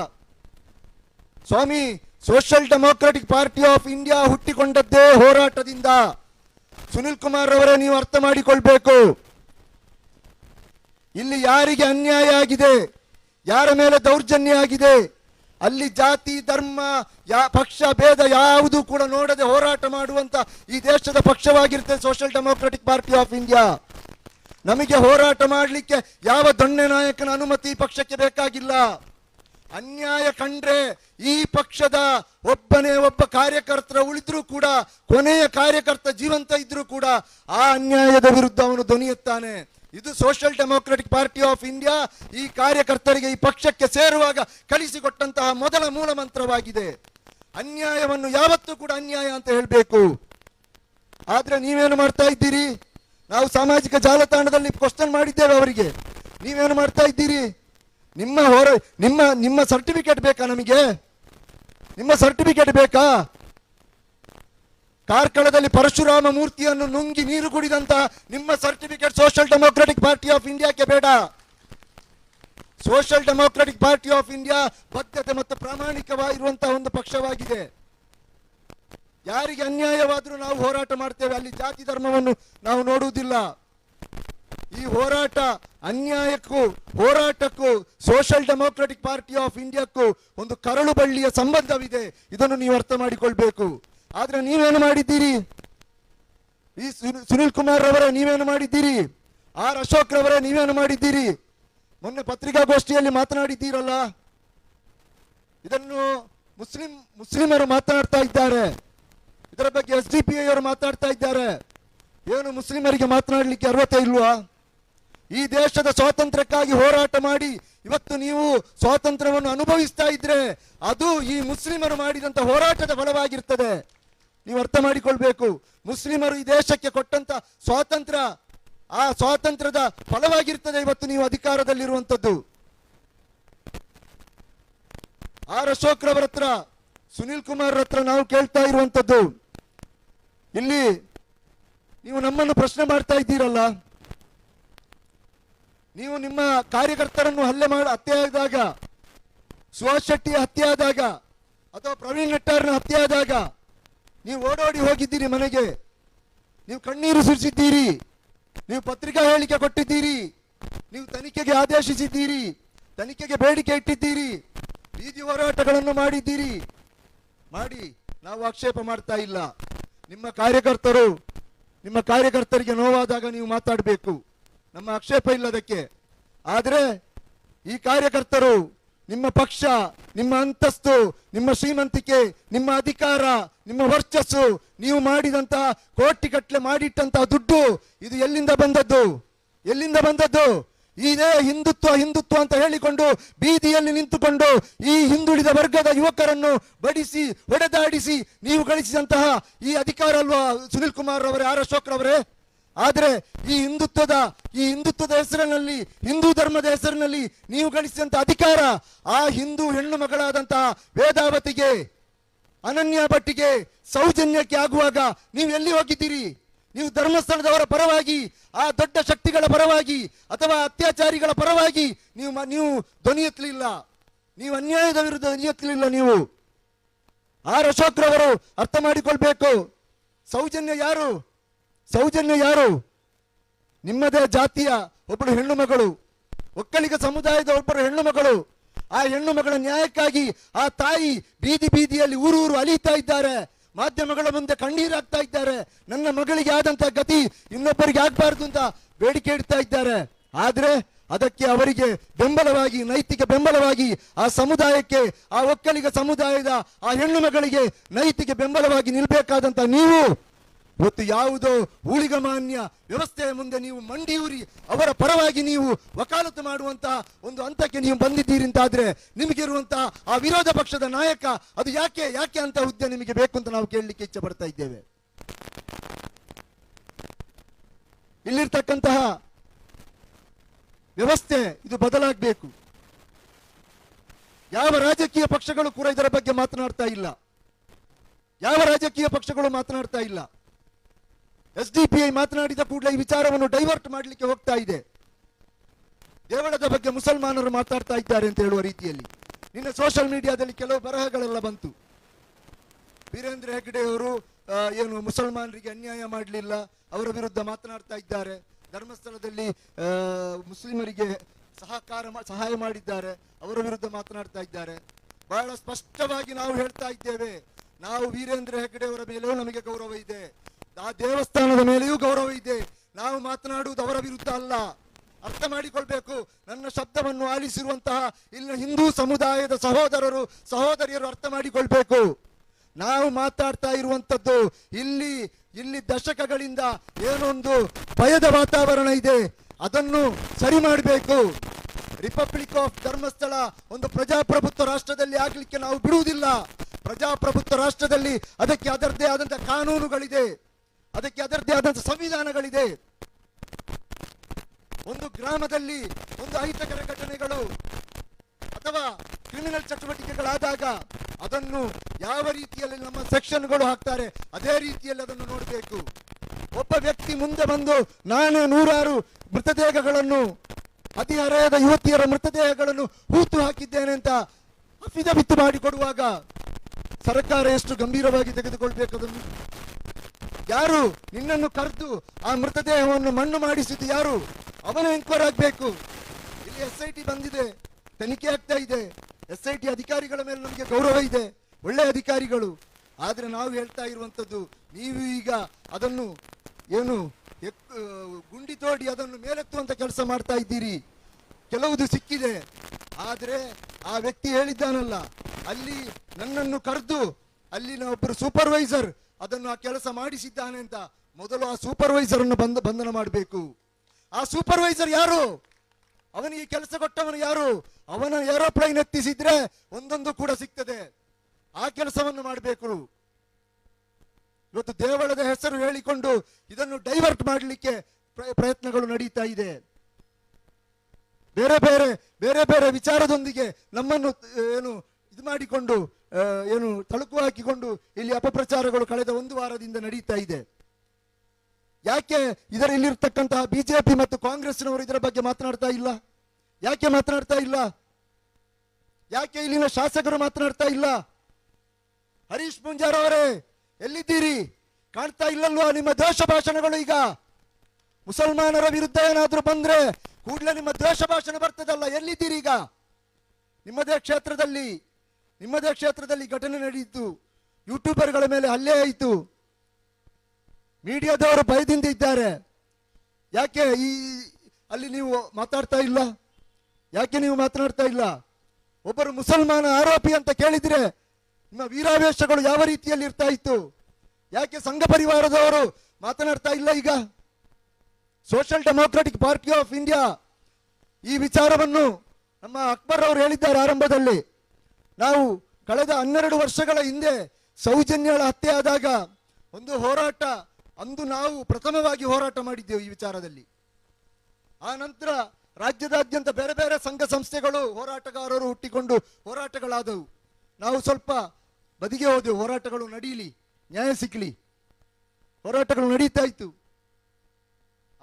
ಸ್ವಾಮಿ social democratic party of India ಹುಟ್ಟಿಕೊಂಡದ್ದೇ ಹೋರಾಟದಿಂದ. ಸುನಿಲ್ ಕುಮಾರ್ ಅವರೇ ನೀವು ಅರ್ಥ ಮಾಡಿಕೊಳ್ಬೇಕು. ಇಲ್ಲಿ ಯಾರಿಗೆ ಅನ್ಯಾಯ ಆಗಿದೆ? ಯಾರ ಮೇಲೆ ದೌರ್ಜನ್ಯ ಆಗಿದೆ? ಅಲ್ಲಿ ಜಾತಿ, ಧರ್ಮ, ಯಾ, ಪಕ್ಷ, ಭೇದ ಯಾವುದು ಕೂಡ ನೋಡದೆ ಹೋರಾಟ ಮಾಡುವಂತ ಈ ದೇಶದ ಪಕ್ಷವಾಗಿರುತ್ತೆ social democratic party of India ನಮಗೆ ಹೋರಾಟ ಮಾಡಲಿಕ್ಕೆ ಯಾವ ದೊಣ್ಣೆ ನಾಯಕನ ಅನುಮತಿ ಪಕ್ಷಕ್ಕೆ ಬೇಕಾಗಿಲ್ಲ. ಅನ್ಯಾಯ ಕಂಡ್ರೆ ಈ ಪಕ್ಷದ ಒಬ್ಬನೇ ಒಬ್ಬ ಕಾರ್ಯಕರ್ತರ ಉಳಿದ್ರೂ ಕೂಡ, ಕೊನೆಯ ಕಾರ್ಯಕರ್ತ ಜೀವಂತ ಇದ್ರೂ ಕೂಡ ಆ ಅನ್ಯಾಯದ ವಿರುದ್ಧ ಅವನು ಧ್ವನಿಯುತ್ತಾನೆ ಇದು social democratic party of India ಈ ಕಾರ್ಯಕರ್ತರಿಗೆ ಈ ಪಕ್ಷಕ್ಕೆ ಸೇರುವಾಗ ಕಳಿಸಿಕೊಟ್ಟಂತಹ ಮೊದಲ ಮೂಲ ಮಂತ್ರವಾಗಿದೆ ಅನ್ಯಾಯವನ್ನು ಯಾವತ್ತೂ ಕೂಡ ಅನ್ಯಾಯ ಅಂತ ಹೇಳಬೇಕು. ಆದ್ರೆ ನೀವೇನು ಮಾಡ್ತಾ ಇದ್ದೀರಿ? ನಾವು ಸಾಮಾಜಿಕ ಜಾಲತಾಣದಲ್ಲಿ ಕ್ವಶನ್ ಮಾಡಿದ್ದೇವೆ ಅವರಿಗೆ. ನೀವೇನು ಮಾಡ್ತಾ ಇದ್ದೀರಿ? ನಿಮ್ಮ ಹೊರ, ನಿಮ್ಮ ನಿಮ್ಮ ಸರ್ಟಿಫಿಕೇಟ್ ಬೇಕಾ ನಮಗೆ? ನಿಮ್ಮ ಸರ್ಟಿಫಿಕೇಟ್ ಬೇಕಾ? ಕಾರ್ಕಳದಲ್ಲಿ ಪರಶುರಾಮ ಮೂರ್ತಿಯನ್ನು ನುಂಗಿ ನೀರು ಕುಡಿದಂತ ನಿಮ್ಮ certificate social democratic party of ಇಂಡಿಯಾಕ್ಕೆ ಬೇಡ. Social democratic party of India ಬದ್ಧತೆ ಮತ್ತು ಪ್ರಾಮಾಣಿಕವಾಗಿರುವಂತಹ ಒಂದು ಪಕ್ಷವಾಗಿದೆ. ಯಾರಿಗೆ ಅನ್ಯಾಯವಾದರೂ ನಾವು ಹೋರಾಟ ಮಾಡ್ತೇವೆ. ಅಲ್ಲಿ ಜಾತಿ ಧರ್ಮವನ್ನು ನಾವು ನೋಡುವುದಿಲ್ಲ. ಈ ಹೋರಾಟ ಅನ್ಯಾಯಕ್ಕೂ, ಹೋರಾಟಕ್ಕೂ ಸೋಷಿಯಲ್ ಡೆಮೋಕ್ರೆಟಿಕ್ ಪಾರ್ಟಿ ಆಫ್ ಇಂಡಿಯಾಕ್ಕೂ ಒಂದು ಕರಳು ಬಳ್ಳಿಯ ಸಂಬಂಧವಿದೆ. ಇದನ್ನು ನೀವು ಅರ್ಥ ಮಾಡಿಕೊಳ್ಬೇಕು. ಆದ್ರೆ ನೀವೇನು ಮಾಡಿದ್ದೀರಿ? ಈ ಸುನಿ- ಸುನಿಲ್ ಕುಮಾರ್ ರವರೇ, ನೀವೇನು ಮಾಡಿದ್ದೀರಿ? ಆರ್ ಅಶೋಕ್ ರವರೇ, ನೀವೇನು ಮಾಡಿದ್ದೀರಿ? ಮೊನ್ನೆ ಪತ್ರಿಕಾಗೋಷ್ಠಿಯಲ್ಲಿ ಮಾತನಾಡಿದ್ದೀರಲ್ಲ? ಇದನ್ನು ಮುಸ್ಲಿಂ, ಮುಸ್ಲಿಮರು ಮಾತನಾಡ್ತಾ ಇದ್ದಾರೆ. ಇದರ ಬಗ್ಗೆ ಎಸ್ ಡಿ ಪಿ ಅವರು ಮಾತಾಡ್ತಾ ಇದ್ದಾರೆ. ಏನು ಮುಸ್ಲಿಮರಿಗೆ ಮಾತನಾಡಲಿಕ್ಕೆ ಅರ್ಹತೆ ಇಲ್ವಾ? ಈ ದೇಶದ ಸ್ವಾತಂತ್ರ್ಯಕ್ಕಾಗಿ ಹೋರಾಟ ಮಾಡಿ ಇವತ್ತು ನೀವು ಸ್ವಾತಂತ್ರ್ಯವನ್ನು ಅನುಭವಿಸ್ತಾ ಇದ್ರೆ ಅದು ಈ ಮುಸ್ಲಿಮರು ಮಾಡಿದಂತ ಹೋರಾಟದ ಫಲವಾಗಿರ್ತದೆ. ನೀವು ಅರ್ಥ ಮಾಡಿಕೊಳ್ಬೇಕು. ಮುಸ್ಲಿಮರು ಈ ದೇಶಕ್ಕೆ ಕೊಟ್ಟಂತ ಸ್ವಾತಂತ್ರ್ಯ, ಆ ಸ್ವಾತಂತ್ರ್ಯದ ಫಲವಾಗಿರ್ತದೆ ಇವತ್ತು ನೀವು ಅಧಿಕಾರದಲ್ಲಿರುವಂಥದ್ದು. ಆರ್ ಅಶೋಕ್ರವರ ಹತ್ರ, ಸುನಿಲ್ ಕುಮಾರ್ ಹತ್ರ ನಾವು ಕೇಳ್ತಾ ಇರುವಂತದ್ದು ಇಲ್ಲಿ ನೀವು ನಮ್ಮನ್ನು ಪ್ರಶ್ನೆ ಮಾಡ್ತಾ ಇದ್ದೀರಲ್ಲ? ನೀವು ನಿಮ್ಮ ಕಾರ್ಯಕರ್ತರನ್ನು ಹಲ್ಲೆ ಮಾಡಿ, ಹತ್ಯೆ ಆದಾಗ, ಸುಹಾಸ್ ಶೆಟ್ಟಿ ಹತ್ಯೆ ಆದಾಗ, ಅಥವಾ ಪ್ರವೀಣ್ ನೆಟ್ಟಾರ್ನ ಹತ್ಯೆ ಆದಾಗ, ನೀವು ಓಡೋಡಿ ಹೋಗಿದ್ದೀರಿ ಮನೆಗೆ. ನೀವು ಕಣ್ಣೀರು ಸುರಿಸಿದ್ದೀರಿ. ನೀವು ಪತ್ರಿಕಾ ಹೇಳಿಕೆ ಕೊಟ್ಟಿದ್ದೀರಿ. ನೀವು ತನಿಖೆಗೆ ಆದೇಶಿಸಿದ್ದೀರಿ. ತನಿಖೆಗೆ ಬೇಡಿಕೆ ಇಟ್ಟಿದ್ದೀರಿ. ಬೀದಿ ಹೋರಾಟಗಳನ್ನು ಮಾಡಿದ್ದೀರಿ. ಮಾಡಿ, ನಾವು ಆಕ್ಷೇಪ ಮಾಡ್ತಾ ಇಲ್ಲ. ನಿಮ್ಮ ಕಾರ್ಯಕರ್ತರು, ನಿಮ್ಮ ಕಾರ್ಯಕರ್ತರಿಗೆ ನೋವಾದಾಗ ನೀವು ಮಾತಾಡಬೇಕು. ನಮ್ಮ ಆಕ್ಷೇಪ ಇಲ್ಲ ಅದಕ್ಕೆ ಆದರೆ ಈ ಕಾರ್ಯಕರ್ತರು, ನಿಮ್ಮ ಪಕ್ಷ, ನಿಮ್ಮ ಅಂತಸ್ತು, ನಿಮ್ಮ ಶ್ರೀಮಂತಿಕೆ, ನಿಮ್ಮ ಅಧಿಕಾರ, ನಿಮ್ಮ ವರ್ಚಸ್ಸು, ನೀವು ಮಾಡಿದಂತಹ ಕೋಟಿಗಟ್ಟಲೆ ಮಾಡಿಟ್ಟಂತಹ ದುಡ್ಡು ಇದು ಎಲ್ಲಿಂದ ಬಂದದ್ದು? ಎಲ್ಲಿಂದ ಬಂದದ್ದು? ಇದೇ ಹಿಂದುತ್ವ ಹಿಂದುತ್ವ ಅಂತ ಹೇಳಿಕೊಂಡು ಬೀದಿಯಲ್ಲಿ ನಿಂತುಕೊಂಡು ಈ ಹಿಂದುಳಿದ ವರ್ಗದ ಯುವಕರನ್ನು ಬಡಿಸಿ, ಹೊಡೆದಾಡಿಸಿ ನೀವು ಗಳಿಸಿದಂತಹ ಈ ಅಧಿಕಾರ ಅಲ್ವಾ ಸುನಿಲ್ ಕುಮಾರ್ ಅವರೇ, ಆರ್ ಅಶೋಕ್ ರವರೇ ಆದ್ರೆ ಈ ಹಿಂದುತ್ವದ ಈ ಹಿಂದುತ್ವದ ಹೆಸರಿನಲ್ಲಿ, ಹಿಂದೂ ಧರ್ಮದ ಹೆಸರಿನಲ್ಲಿ ನೀವು ಗಳಿಸಿದಂಥ ಅಧಿಕಾರ ಆ ಹಿಂದೂ ಹೆಣ್ಣು ಮಗಳಾದಂತಹ ವೇದಾವತಿಗೆ, ಅನನ್ಯ ಭಟ್ಟಿಗೆ, ಸೌಜನ್ಯಕ್ಕೆ ಆಗುವಾಗ ನೀವು ಎಲ್ಲಿ ಹೋಗಿದ್ದೀರಿ? ನೀವು ಧರ್ಮಸ್ಥಳದವರ ಪರವಾಗಿ, ಆ ದೊಡ್ಡ ಶಕ್ತಿಗಳ ಪರವಾಗಿ, ಅಥವಾ ಅತ್ಯಾಚಾರಿಗಳ ಪರವಾಗಿ ನೀವು ನೀವು ಧ್ವನಿ ಎತ್ತಲಿಲ್ಲ. ನೀವು ಅನ್ಯಾಯದ ವಿರುದ್ಧ ಧ್ವನಿ ಎತ್ತಲಿಲ್ಲ ನೀವು. ಆರ್ ಅಶೋಕ್ರವರು ಅರ್ಥ ಮಾಡಿಕೊಳ್ಬೇಕು. ಸೌಜನ್ಯ ಯಾರು? ಸೌಜನ್ಯ ಯಾರು? ನಿಮ್ಮದೇ ಜಾತಿಯ ಒಬ್ಬಳು ಹೆಣ್ಣು ಮಗಳು. ಒಕ್ಕಲಿಗ ಸಮುದಾಯದ ಒಬ್ಬರು ಹೆಣ್ಣು ಮಗಳು. ಆ ಹೆಣ್ಣು ಮಗಳ ನ್ಯಾಯಕ್ಕಾಗಿ ಆ ತಾಯಿ ಬೀದಿ ಬೀದಿಯಲ್ಲಿ ಊರು ಊರು ಅಲಿತಾ ಇದ್ದಾರೆ. ಮಾಧ್ಯಮಗಳ ಮುಂದೆ ಕಣ್ಣೀರಾಗ್ತಾ ಇದ್ದಾರೆ. ನನ್ನ ಮಗಳಿಗೆ ಆದಂತಹ ಗತಿ ಇನ್ನೊಬ್ಬರಿಗೆ ಆಗಬಾರ್ದು ಅಂತ ಬೇಡಿಕೆ ಇಡ್ತಾ ಇದ್ದಾರೆ. ಆದ್ರೆ ಅದಕ್ಕೆ ಅವರಿಗೆ ಬೆಂಬಲವಾಗಿ, ನೈತಿಕ ಬೆಂಬಲವಾಗಿ ಆ ಸಮುದಾಯಕ್ಕೆ, ಆ ಒಕ್ಕಲಿಗ ಸಮುದಾಯದ ಆ ಹೆಣ್ಣು ಮಗಳಿಗೆ ನೈತಿಕ ಬೆಂಬಲವಾಗಿ ನಿಲ್ಬೇಕಾದಂತ ನೀವು ಇವತ್ತು ಯಾವುದೋ ಊಳಿಗಮಾನ್ಯ ವ್ಯವಸ್ಥೆಯ ಮುಂದೆ ನೀವು ಮಂಡಿಯೂರಿ ಅವರ ಪರವಾಗಿ ನೀವು ವಕಾಲತ್ತು ಮಾಡುವಂತಹ ಒಂದು ಹಂತಕ್ಕೆ ನೀವು ಬಂದಿದ್ದೀರಿ ಅಂತಾದ್ರೆ ನಿಮಗಿರುವಂತಹ ಆ ವಿರೋಧ ಪಕ್ಷದ ನಾಯಕ ಅದು ಯಾಕೆ ಯಾಕೆ ಅಂತ ಹುದ್ದೆ ನಿಮಗೆ ಬೇಕು ಅಂತ ನಾವು ಕೇಳಲಿಕ್ಕೆ ಇಚ್ಛೆ ಪಡ್ತಾ ಇದ್ದೇವೆ. ಇಲ್ಲಿರ್ತಕ್ಕಂತಹ ವ್ಯವಸ್ಥೆ ಇದು ಬದಲಾಗಬೇಕು. ಯಾವ ರಾಜಕೀಯ ಪಕ್ಷಗಳು ಕೂಡ ಇದರ ಬಗ್ಗೆ ಮಾತನಾಡ್ತಾ ಇಲ್ಲ. ಯಾವ ರಾಜಕೀಯ ಪಕ್ಷಗಳು ಮಾತನಾಡ್ತಾ ಇಲ್ಲ. ಎಸ್ ಡಿ ಪಿ ಐ ಮಾತನಾಡಿದ ಕೂಡಲೇ ಈ ವಿಚಾರವನ್ನು ಡೈವರ್ಟ್ ಮಾಡಲಿಕ್ಕೆ ಹೋಗ್ತಾ ಇದೆ. ದೇವಳದ ಬಗ್ಗೆ ಮುಸಲ್ಮಾನರು ಮಾತಾಡ್ತಾ ಇದ್ದಾರೆ ಅಂತ ಹೇಳುವ ರೀತಿಯಲ್ಲಿ. ನಿನ್ನ ಸೋಷಿಯಲ್ ಮೀಡಿಯಾದಲ್ಲಿ ಕೆಲವು ಬರಹಗಳೆಲ್ಲ ಬಂತು. ವೀರೇಂದ್ರ ಹೆಗ್ಡೆಯವರು ಏನು ಮುಸಲ್ಮಾನರಿಗೆ ಅನ್ಯಾಯ ಮಾಡಲಿಲ್ಲ, ಅವರ ವಿರುದ್ಧ ಮಾತನಾಡ್ತಾ ಇದ್ದಾರೆ. ಧರ್ಮಸ್ಥಳದಲ್ಲಿ ಮುಸ್ಲಿಮರಿಗೆ ಸಹಕಾರ ಸಹಾಯ ಮಾಡಿದ್ದಾರೆ, ಅವರ ವಿರುದ್ಧ ಮಾತನಾಡ್ತಾ ಇದ್ದಾರೆ. ಬಹಳ ಸ್ಪಷ್ಟವಾಗಿ ನಾವು ಹೇಳ್ತಾ ಇದ್ದೇವೆ, ನಾವು ವೀರೇಂದ್ರ ಹೆಗ್ಡೆಯವರ ಮೇಲೆಯೂ ನಮಗೆ ಗೌರವ ಇದೆ. ಆ ದೇವಸ್ಥಾನದ ಮೇಲೆಯೂ ಗೌರವ ಇದೆ. ನಾವು ಮಾತನಾಡುವುದು ಅವರ ವಿರುದ್ಧ ಅಲ್ಲ. ಅರ್ಥ ಮಾಡಿಕೊಳ್ಬೇಕು. ನನ್ನ ಶಬ್ದವನ್ನು ಆಲಿಸಿರುವಂತಹ ಇಲ್ಲಿನ ಹಿಂದೂ ಸಮುದಾಯದ ಸಹೋದರರು, ಸಹೋದರಿಯರು ಅರ್ಥ ಮಾಡಿಕೊಳ್ಬೇಕು. ನಾವು ಮಾತಾಡ್ತಾ ಇರುವಂಥದ್ದು ಇಲ್ಲಿ ಇಲ್ಲಿ ದಶಕಗಳಿಂದ ಏನೊಂದು ಭಯದ ವಾತಾವರಣ ಇದೆ. ಅದನ್ನು ಸರಿ ಮಾಡಬೇಕು. ರಿಪಬ್ಲಿಕ್ ಆಫ್ ಧರ್ಮಸ್ಥಳ ಒಂದು ಪ್ರಜಾಪ್ರಭುತ್ವ ರಾಷ್ಟ್ರದಲ್ಲಿ ಆಗಲಿಕ್ಕೆ ನಾವು ಬಿಡುವುದಿಲ್ಲ. ಪ್ರಜಾಪ್ರಭುತ್ವ ರಾಷ್ಟ್ರದಲ್ಲಿ ಅದಕ್ಕೆ ಅದರದೇ ಆದಂಥ ಕಾನೂನುಗಳಿದೆ. ಅದಕ್ಕೆ ಅದರದ್ದೇ ಆದಂತಹ ಸಂವಿಧಾನಗಳಿದೆ. ಒಂದು ಗ್ರಾಮದಲ್ಲಿ ಒಂದು ಅಹಿತಕರ ಘಟನೆಗಳು ಅಥವಾ ಕ್ರಿಮಿನಲ್ ಚಟುವಟಿಕೆಗಳಾದಾಗ ಅದನ್ನು ಯಾವ ರೀತಿಯಲ್ಲಿ ನಮ್ಮ ಸೆಕ್ಷನ್ಗಳು ಹಾಕ್ತಾರೆ, ಅದೇ ರೀತಿಯಲ್ಲಿ ಅದನ್ನು ನೋಡಬೇಕು. ಒಬ್ಬ ವ್ಯಕ್ತಿ ಮುಂದೆ ಬಂದು, ನಾನು ನೂರಾರು ಮೃತದೇಹಗಳನ್ನು, ಹದಿಹರೆಯದ ಯುವತಿಯರ ಮೃತದೇಹಗಳನ್ನು ಹೂತು ಹಾಕಿದ್ದೇನೆ ಅಂತ ಅಫಿದವಿತ್ತು ಮಾಡಿಕೊಡುವಾಗ ಸರ್ಕಾರ ಎಷ್ಟು ಗಂಭೀರವಾಗಿ ತೆಗೆದುಕೊಳ್ಬೇಕು ಅದನ್ನು? ಯಾರು ನಿನ್ನನ್ನು ಕರೆದು ಆ ಮೃತದೇಹವನ್ನು ಮಣ್ಣು ಮಾಡಿಸಿದ್ದು ಯಾರು? ಅವನು ಎನ್ಕ್ವೈರ್ ಆಗಬೇಕು. ಇಲ್ಲಿ ಎಸ್ ಐ ಟಿ ಬಂದಿದೆ. ತನಿಖೆ ಆಗ್ತಾ ಇದೆ. ಎಸ್ ಐ ಟಿ ಅಧಿಕಾರಿಗಳ ಮೇಲೆ ನಮಗೆ ಗೌರವ ಇದೆ. ಒಳ್ಳೆ ಅಧಿಕಾರಿಗಳು. ಆದರೆ ನಾವು ಹೇಳ್ತಾ ಇರುವಂತದ್ದು ನೀವು ಈಗ ಅದನ್ನು ಏನು ಗುಂಡಿ ತೋಡಿ ಅದನ್ನು ಮೇಲೆತ್ತುವಂತ ಕೆಲಸ ಮಾಡ್ತಾ ಇದ್ದೀರಿ. ಕೆಲವುದು ಸಿಕ್ಕಿದೆ. ಆದರೆ ಆ ವ್ಯಕ್ತಿ ಹೇಳಿದ್ದಾನಲ್ಲ, ಅಲ್ಲಿ ನನ್ನನ್ನು ಕರೆದು ಅಲ್ಲಿನ ಒಬ್ಬರು ಸೂಪರ್ವೈಸರ್ ಅದನ್ನು ಆ ಕೆಲಸ ಮಾಡಿಸಿದ್ದಾನೆ ಅಂತ ಮೊದಲು ಆ ಸೂಪರ್ವೈಸರ್ ಅನ್ನು ಬಂದ ಬಂಧನ ಮಾಡಬೇಕು. ಆ ಸೂಪರ್ವೈಸರ್ ಯಾರು? ಅವನಿಗೆ ಕೆಲಸ ಕೊಟ್ಟವನು ಯಾರು? ಅವನ ಏರೋಪ್ಲೈನ್ ಎತ್ತಿಸಿದ್ರೆ ಒಂದೊಂದು ಕೂಡ ಸಿಗ್ತದೆ. ಆ ಕೆಲಸವನ್ನು ಮಾಡಬೇಕು. ಇವತ್ತು ದೇವಳದ ಹೆಸರು ಹೇಳಿಕೊಂಡು ಇದನ್ನು ಡೈವರ್ಟ್ ಮಾಡಲಿಕ್ಕೆ ಪ್ರ- ಪ್ರಯತ್ನಗಳು ನಡೀತಾ ಇದೆ. ಬೇರೆ ಬೇರೆ ಬೇರೆ ಬೇರೆ ವಿಚಾರದೊಂದಿಗೆ ನಮ್ಮನ್ನು, ಏನು ಇದು ಮಾಡಿಕೊಂಡು ಏನು ತಳುಕು ಹಾಕಿಕೊಂಡು ಇಲ್ಲಿ ಅಪಪ್ರಚಾರಗಳು ಕಳೆದ ಒಂದು ವಾರದಿಂದ ನಡೀತಾ ಇದೆ. ಯಾಕೆ ಇದರ ಇಲ್ಲಿರ್ತಕ್ಕಂತಹ ಬಿಜೆಪಿ ಮತ್ತು ಕಾಂಗ್ರೆಸ್ನವರು ಇದರ ಬಗ್ಗೆ ಮಾತನಾಡ್ತಾ ಇಲ್ಲ? ಯಾಕೆ ಮಾತನಾಡ್ತಾ ಇಲ್ಲ? ಯಾಕೆ ಇಲ್ಲಿನ ಶಾಸಕರು ಮಾತನಾಡ್ತಾ ಇಲ್ಲ? ಹರೀಶ್ ಮುಂಜಾರವರೇ ಎಲ್ಲಿದ್ದೀರಿ? ಕಾಣ್ತಾ ಇಲ್ಲಲ್ವಾ ನಿಮ್ಮ ದ್ವೇಷ ಭಾಷಣಗಳು ಈಗ? ಮುಸಲ್ಮಾನರ ವಿರುದ್ಧ ಏನಾದರೂ ಬಂದ್ರೆ ಕೂಡಲೇ ನಿಮ್ಮ ದ್ವೇಷ ಭಾಷಣ ಬರ್ತದಲ್ಲ, ಎಲ್ಲಿದ್ದೀರಿ ಈಗ? ನಿಮ್ಮದೇ ಕ್ಷೇತ್ರದಲ್ಲಿ. ನಿಮ್ಮದೇ ಕ್ಷೇತ್ರದಲ್ಲಿ ಘಟನೆ ನಡೆಯಿತು. ಯೂಟ್ಯೂಬರ್ಗಳ ಮೇಲೆ ಹಲ್ಲೆ ಆಯಿತು. ಮೀಡಿಯಾದವರು ಭಯದಿಂದ ಇದ್ದಾರೆ. ಯಾಕೆ ಈ, ಅಲ್ಲಿ ನೀವು ಮಾತಾಡ್ತಾ ಇಲ್ಲ? ಯಾಕೆ ನೀವು ಮಾತನಾಡ್ತಾ ಇಲ್ಲ? ಒಬ್ಬರು ಮುಸಲ್ಮಾನ ಆರೋಪಿ ಅಂತ ಕೇಳಿದ್ರೆ ನಿಮ್ಮ ವೀರಾವೇಶಗಳು ಯಾವ ರೀತಿಯಲ್ಲಿ ಇರ್ತಾ ಇತ್ತು? ಯಾಕೆ ಸಂಘ ಪರಿವಾರದವರು ಮಾತನಾಡ್ತಾ ಇಲ್ಲ ಈಗ? Social democratic party of India ಈ ವಿಚಾರವನ್ನು ನಮ್ಮ ಅಕ್ಬರ್ ಅವರು ಹೇಳಿದ್ದಾರೆ ಆರಂಭದಲ್ಲಿ. ನಾವು ಕಳೆದ ಹನ್ನೆರಡು ವರ್ಷಗಳ ಹಿಂದೆ ಸೌಜನ್ಯಳ ಹತ್ಯೆ ಆದಾಗ ಒಂದು ಹೋರಾಟ, ಅಂದು ನಾವು ಪ್ರಥಮವಾಗಿ ಹೋರಾಟ ಮಾಡಿದ್ದೆವು ಈ ವಿಚಾರದಲ್ಲಿ. ಆ ನಂತರ ರಾಜ್ಯದಾದ್ಯಂತ ಬೇರೆ ಬೇರೆ ಸಂಘ ಸಂಸ್ಥೆಗಳು ಹೋರಾಟಗಾರರು ಹುಟ್ಟಿಕೊಂಡು ಹೋರಾಟಗಳಾದವು. ನಾವು ಸ್ವಲ್ಪ ಬದಿಗೆ ಹೋದೆವು, ಹೋರಾಟಗಳು ನಡೀಲಿ, ನ್ಯಾಯ ಸಿಕ್ಕಲಿ ಹೋರಾಟಗಳು ನಡೀತಾ ಇತ್ತು.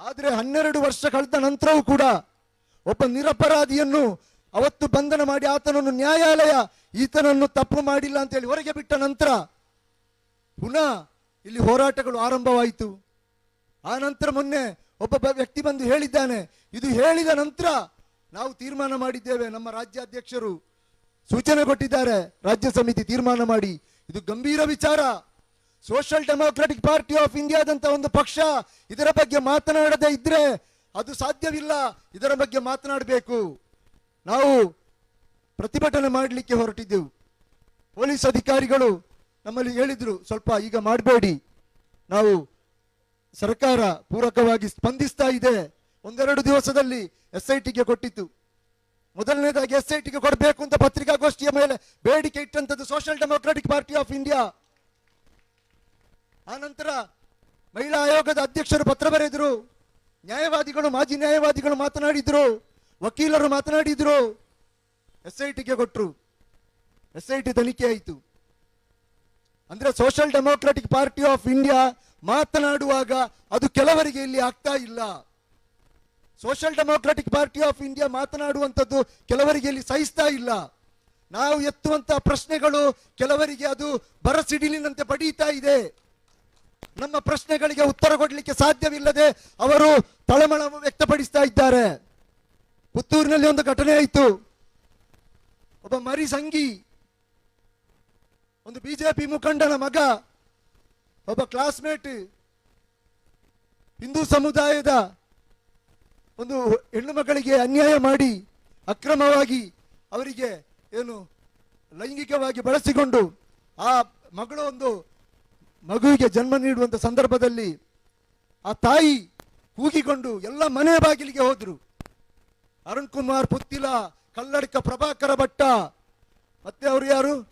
ಆದರೆ ಹನ್ನೆರಡು ವರ್ಷ ಕಳೆದ ನಂತರವೂ ಕೂಡ ಒಬ್ಬ ನಿರಪರಾಧಿಯನ್ನು ಅವತ್ತು ಬಂಧನ ಮಾಡಿ ಆತನನ್ನು ನ್ಯಾಯಾಲಯ ಈತನನ್ನು ತಪ್ಪು ಮಾಡಿಲ್ಲ ಅಂತೇಳಿ ಹೊರಗೆ ಬಿಟ್ಟ ನಂತರ ಪುನಃ ಇಲ್ಲಿ ಹೋರಾಟಗಳು ಆರಂಭವಾಯಿತು. ಆ ನಂತರ ಮೊನ್ನೆ ಒಬ್ಬ ವ್ಯಕ್ತಿ ಬಂದು ಹೇಳಿದ್ದಾನೆ, ಇದು ಹೇಳಿದ ನಂತರ ನಾವು ತೀರ್ಮಾನ ಮಾಡಿದ್ದೇವೆ, ನಮ್ಮ ರಾಜ್ಯಾಧ್ಯಕ್ಷರು ಸೂಚನೆ ಕೊಟ್ಟಿದ್ದಾರೆ, ರಾಜ್ಯ ಸಮಿತಿ ತೀರ್ಮಾನ ಮಾಡಿ. ಇದು ಗಂಭೀರ ವಿಚಾರ. ಸೋಷಿಯಲ್ ಡೆಮೋಕ್ರೆಟಿಕ್ ಪಾರ್ಟಿ ಆಫ್ ಇಂಡಿಯಾದಂತ ಒಂದು ಪಕ್ಷ ಇದರ ಬಗ್ಗೆ ಮಾತನಾಡದೇ ಇದ್ರೆ ಅದು ಸಾಧ್ಯವಿಲ್ಲ. ಇದರ ಬಗ್ಗೆ ಮಾತನಾಡಬೇಕು. ನಾವು ಪ್ರತಿಭಟನೆ ಮಾಡಲಿಕ್ಕೆ ಹೊರಟಿದ್ದೆವು. ಪೊಲೀಸ್ ಅಧಿಕಾರಿಗಳು ನಮ್ಮಲ್ಲಿ ಹೇಳಿದ್ರು, ಸ್ವಲ್ಪ ಈಗ ಮಾಡಬೇಡಿ. ನಾವು ಸರ್ಕಾರ ಪೂರಕವಾಗಿ ಸ್ಪಂದಿಸ್ತಾ ಇದೆ. ಒಂದೆರಡು ದಿವಸದಲ್ಲಿ ಎಸ್ ಐ ಟಿಗೆ ಕೊಟ್ಟಿತ್ತು. ಮೊದಲನೇದಾಗಿ ಎಸ್ ಐ ಟಿಗೆ ಕೊಡಬೇಕು ಅಂತ ಪತ್ರಿಕಾಗೋಷ್ಠಿಯ ಮೇಲೆ ಬೇಡಿಕೆ ಇಟ್ಟಂತದ್ದು social democratic party of India. ಆ ನಂತರ ಮಹಿಳಾ ಆಯೋಗದ ಅಧ್ಯಕ್ಷರು ಪತ್ರ ಬರೆದರು, ನ್ಯಾಯವಾದಿಗಳು, ಮಾಜಿ ನ್ಯಾಯವಾದಿಗಳು ಮಾತನಾಡಿದ್ರು, ವಕೀಲರು ಮಾತನಾಡಿದ್ರು. ಎಸ್ ಐ ಟಿಗೆ ಕೊಟ್ಟರು ಎಸ್ ಐ ಟಿ ತನಿಖೆ ಆಯಿತು. ಅಂದ್ರೆ social democratic party of India ಮಾತನಾಡುವಾಗ ಅದು ಕೆಲವರಿಗೆ ಇಲ್ಲಿ ಆಗ್ತಾ ಇಲ್ಲ. Social democratic party of India ಮಾತನಾಡುವಂಥದ್ದು ಕೆಲವರಿಗೆ ಇಲ್ಲಿ ಸಹಿಸ್ತಾ ಇಲ್ಲ. ನಾವು ಎತ್ತುವಂತಹ ಪ್ರಶ್ನೆಗಳು ಕೆಲವರಿಗೆ ಅದು ಬರಸಿಡಿಲಿನಂತೆ ಪಡೀತಾ ಇದೆ. ನಮ್ಮ ಪ್ರಶ್ನೆಗಳಿಗೆ ಉತ್ತರ ಕೊಡಲಿಕ್ಕೆ ಸಾಧ್ಯವಿಲ್ಲದೆ ಅವರು ತಳಮಳ ವ್ಯಕ್ತಪಡಿಸ್ತಾ ಇದ್ದಾರೆ. ಪುತ್ತೂರಿನಲ್ಲಿ ಒಂದು ಘಟನೆ ಆಯಿತು. ಒಬ್ಬ ಮರಿ ಸಂಗಿ, ಒಂದು ಬಿಜೆಪಿ ಮುಖಂಡನ ಮಗ, ಒಬ್ಬ ಕ್ಲಾಸ್ಮೇಟ್ ಹಿಂದೂ ಸಮುದಾಯದ ಒಂದು ಹೆಣ್ಣು ಮಕ್ಕಳಿಗೆ ಅನ್ಯಾಯ ಮಾಡಿ ಅಕ್ರಮವಾಗಿ ಅವರಿಗೆ ಏನು ಲೈಂಗಿಕವಾಗಿ ಬಳಸಿಕೊಂಡು ಆ ಮಗಳು ಒಂದು ಮಗುವಿಗೆ ಜನ್ಮ ನೀಡುವಂಥ ಸಂದರ್ಭದಲ್ಲಿ ಆ ತಾಯಿ ಕೂಗಿಕೊಂಡು ಎಲ್ಲ ಮನೆ ಬಾಗಿಲಿಗೆ ಹೋದರು. ಅರುಣ್ ಕುಮಾರ್, ಪುತ್ತಿಲ ಕಲ್ಲಡ್ಕ ಪ್ರಭಾಕರ ಭಟ್ಟ. ಮತ್ತೆ ಅವರು ಯಾರು?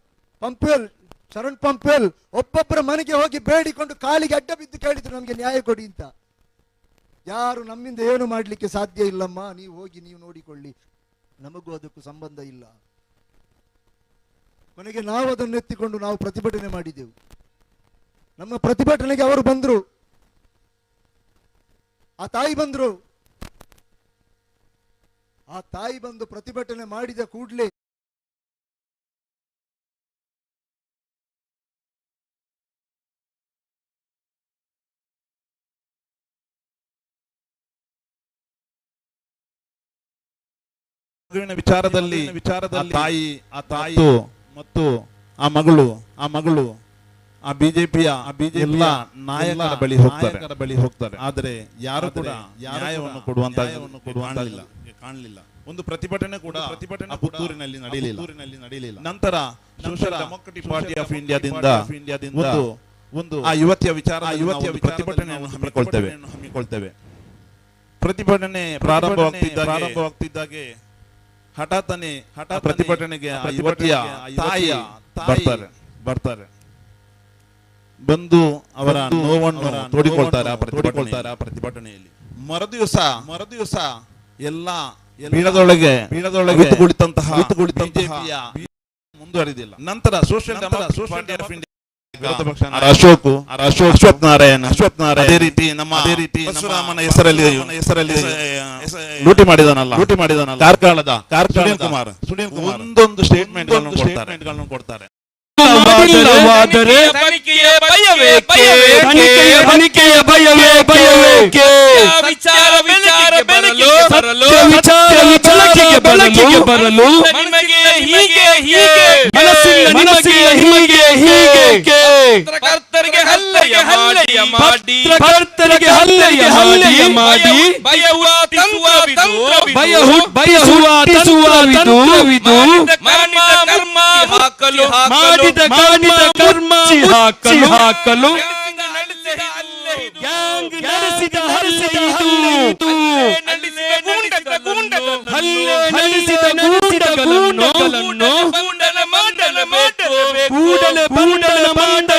ಪಂಪೇಲ್ ಶರಣ್ ಪಂಪೇಲ್ ಒಬ್ಬೊಬ್ಬರ ಮನೆಗೆ ಹೋಗಿ ಬೇಡಿಕೊಂಡು ಕಾಲಿಗೆ ಅಡ್ಡ ಬಿದ್ದು ಕೇಳಿದ್ರು ನಮಗೆ ನ್ಯಾಯ ಕೊಡಿ ಅಂತ. ಯಾರು ನಮ್ಮಿಂದ ಏನು ಮಾಡಲಿಕ್ಕೆ ಸಾಧ್ಯ ಇಲ್ಲಮ್ಮ? ನೀವು ಹೋಗಿ ನೀವು ನೋಡಿಕೊಳ್ಳಿ. ನಮಗೂ ಅದಕ್ಕೂ ಸಂಬಂಧ ಇಲ್ಲ. ಕೊನೆಗೆ ನಾವು ಅದನ್ನು ಎತ್ತಿಕೊಂಡು ನಾವು ಪ್ರತಿಭಟನೆ ಮಾಡಿದೆವು. ನಮ್ಮ ಪ್ರತಿಭಟನೆಗೆ ಅವರು ಬಂದರು. ಆ ತಾಯಿ ಬಂದರು. ಆ ತಾಯಿ ಬಂದು ಪ್ರತಿಭಟನೆ ಮಾಡಿದ ಕೂಡಲೇ ಮಗುವಿನ ವಿಚಾರದಲ್ಲಿ ವಿಚಾರದಲ್ಲಿ ತಾಯಿ ಆ ತಾಯಿ ಮತ್ತು ಆ ಮಗಳು ಆ ಮಗಳು ಆ ಬಿಜೆಪಿಯ ಬಿಜೆಪಿ ಎಲ್ಲ ನಾಯಕರ ಬಳಿ ಹೋಗ್ತಾರೆ. ಬಳಿ ಹೋಗ್ತಾರೆ. ಆದರೆ ಯಾರು ಕೂಡ ನ್ಯಾಯವನ್ನು ಕೊಡುವಂತ ಕೊಡುವಂತಿಲ್ಲ ಕಾಣಲಿಲ್ಲ. ಒಂದು ಪ್ರತಿಭಟನೆ ಕೂಡ ಪ್ರತಿಭಟನೆ ಪುತ್ತೂರಿನಲ್ಲಿ ನಡೆಯಲಿಲ್ಲ. ನಡೆಯಲಿಲ್ಲ. ನಂತರ ಸೋಷಿಯಲ್ ಡೆಮೋಕ್ರೆಟಿಕ್ ಪಾರ್ಟಿ ಆಫ್ ಇಂಡಿಯಾದಿಂದ ಇಂಡಿಯಾದಿಂದ ಒಂದು ಒಂದು ಆ ಯುವತಿಯ ವಿಚಾರ ಯುವತಿಯ ಪ್ರತಿಭಟನೆಯನ್ನು ಹಮ್ಮಿಕೊಳ್ತೇವೆ. ಹಮ್ಮಿಕೊಳ್ತೇವೆ. ಪ್ರತಿಭಟನೆ ಪ್ರಾರಂಭವಾಗ್ತಿದ್ದ ಪ್ರಾರಂಭವಾಗ್ತಿದ್ದಾಗೆ ಹಠಾತ್ತನೆ ಹಠಾತ್ ಪ್ರತಿಭಟನೆಗೆ ಆ ಯುವತಿಯ ತಾಯಿಯ ಬರ್ತಾರೆ ಬರ್ತಾರೆ. ಬಂದು ಅವರ ನೋವನ್ನು ತೋಡಿಕೊಳ್ತಾರೆ ಪ್ರತಿಭಟನೆಯಲ್ಲಿ. ಮರುದಿವಸ ಮರುದಿವಸ ಎಲ್ಲ ಬೀಳದೊಳಗೆ ಬೀಳದೊಳಗೆ ಕುಳಿತಂತಹ ಕುಳಿತಂತಹ ಮುಂದುವರಿದಿಲ್ಲ ನಂತರ ಸೋಷಿಯಲ್ ಸೋಷಿಯಲ್ ಅಶೋಕ್ ಅಶೋಕ್ ಅಶ್ವಥ್ ನಾರಾಯಣ ಅಶ್ವಥ್ ನಾರಾಯಣ್ ಅದೇ ರೀತಿ ನಮ್ಮ ಅದೇ ರೀತಿ ಪರಶುರಾಮನ ಹೆಸರಲ್ಲಿ ಹೆಸರಲ್ಲಿ ಲೂಟಿ ಮಾಡಿದಾನಲ್ಲ. ಲೂಟಿ ಮಾಡಿದಾನಲ್ಲ. ಕಾರ್ಕಳದ ಕಾರ್ಕಳ ಕುಮಾರ್. ಸುನೀಲ್ ಕುಮಾರ್. ಒಂದೊಂದು ಸ್ಟೇಟ್ಮೆಂಟ್ಗಳನ್ನು ಕೊಡ್ತಾರೆ. ತನಿಖೆಯ ತನಿಖೆಯ ಭಯವೇ ಭಯವೇಕೆ ವಿಚಾರ ವಿಚಾರ ಬರಲು ಬೆಳಕಿಗೆ ಬರಲು. ನಿಮಗೆ ಹೀಗೆ ಹೀಗೆ ಮನಸ್ಸಿನ ಹೀಗೆ ಹೀಗೆ ಕರ್ತರಿಗೆ ಹಲ್ಲೆಯ ಹಲ್ಲೆಯ ಮಾಡಿ ಕರ್ತರಿಗೆ ಹಲ್ಲೆಯ ಹಲ್ಲೆಯ ಮಾಡಿ. ಭಯ ಹುಟ್ಟಿಸುವ ತಂತ್ರವಿದು ಭಯ ಹುಟ್ಟಿಸುವ ತಂತ್ರವಿದು. ಮಾಡಿದ ಕರ್ಮ ಹಾಕಲು. ಹಾಕಲು. ನಡೆಸಿದ ಹಲ್ಲೆ ಇದು. ಗ್ಯಾಂಗ್ ನಡೆಸಿದ ಹಲ್ಲೆ ಇದು ನಡೆಸಿದ ಗೂಂಡದ ಗೂಂಡದ ಹಲ್ಲೆ ನಡೆಸಿದ ಗೂಂಡಗಳನ್ನು ಗೂಂಡನ ಮಾಡಲು ಬೇಕು. ಕೂಡಲೇ ಬಂಡಲ ಮಂಡಲ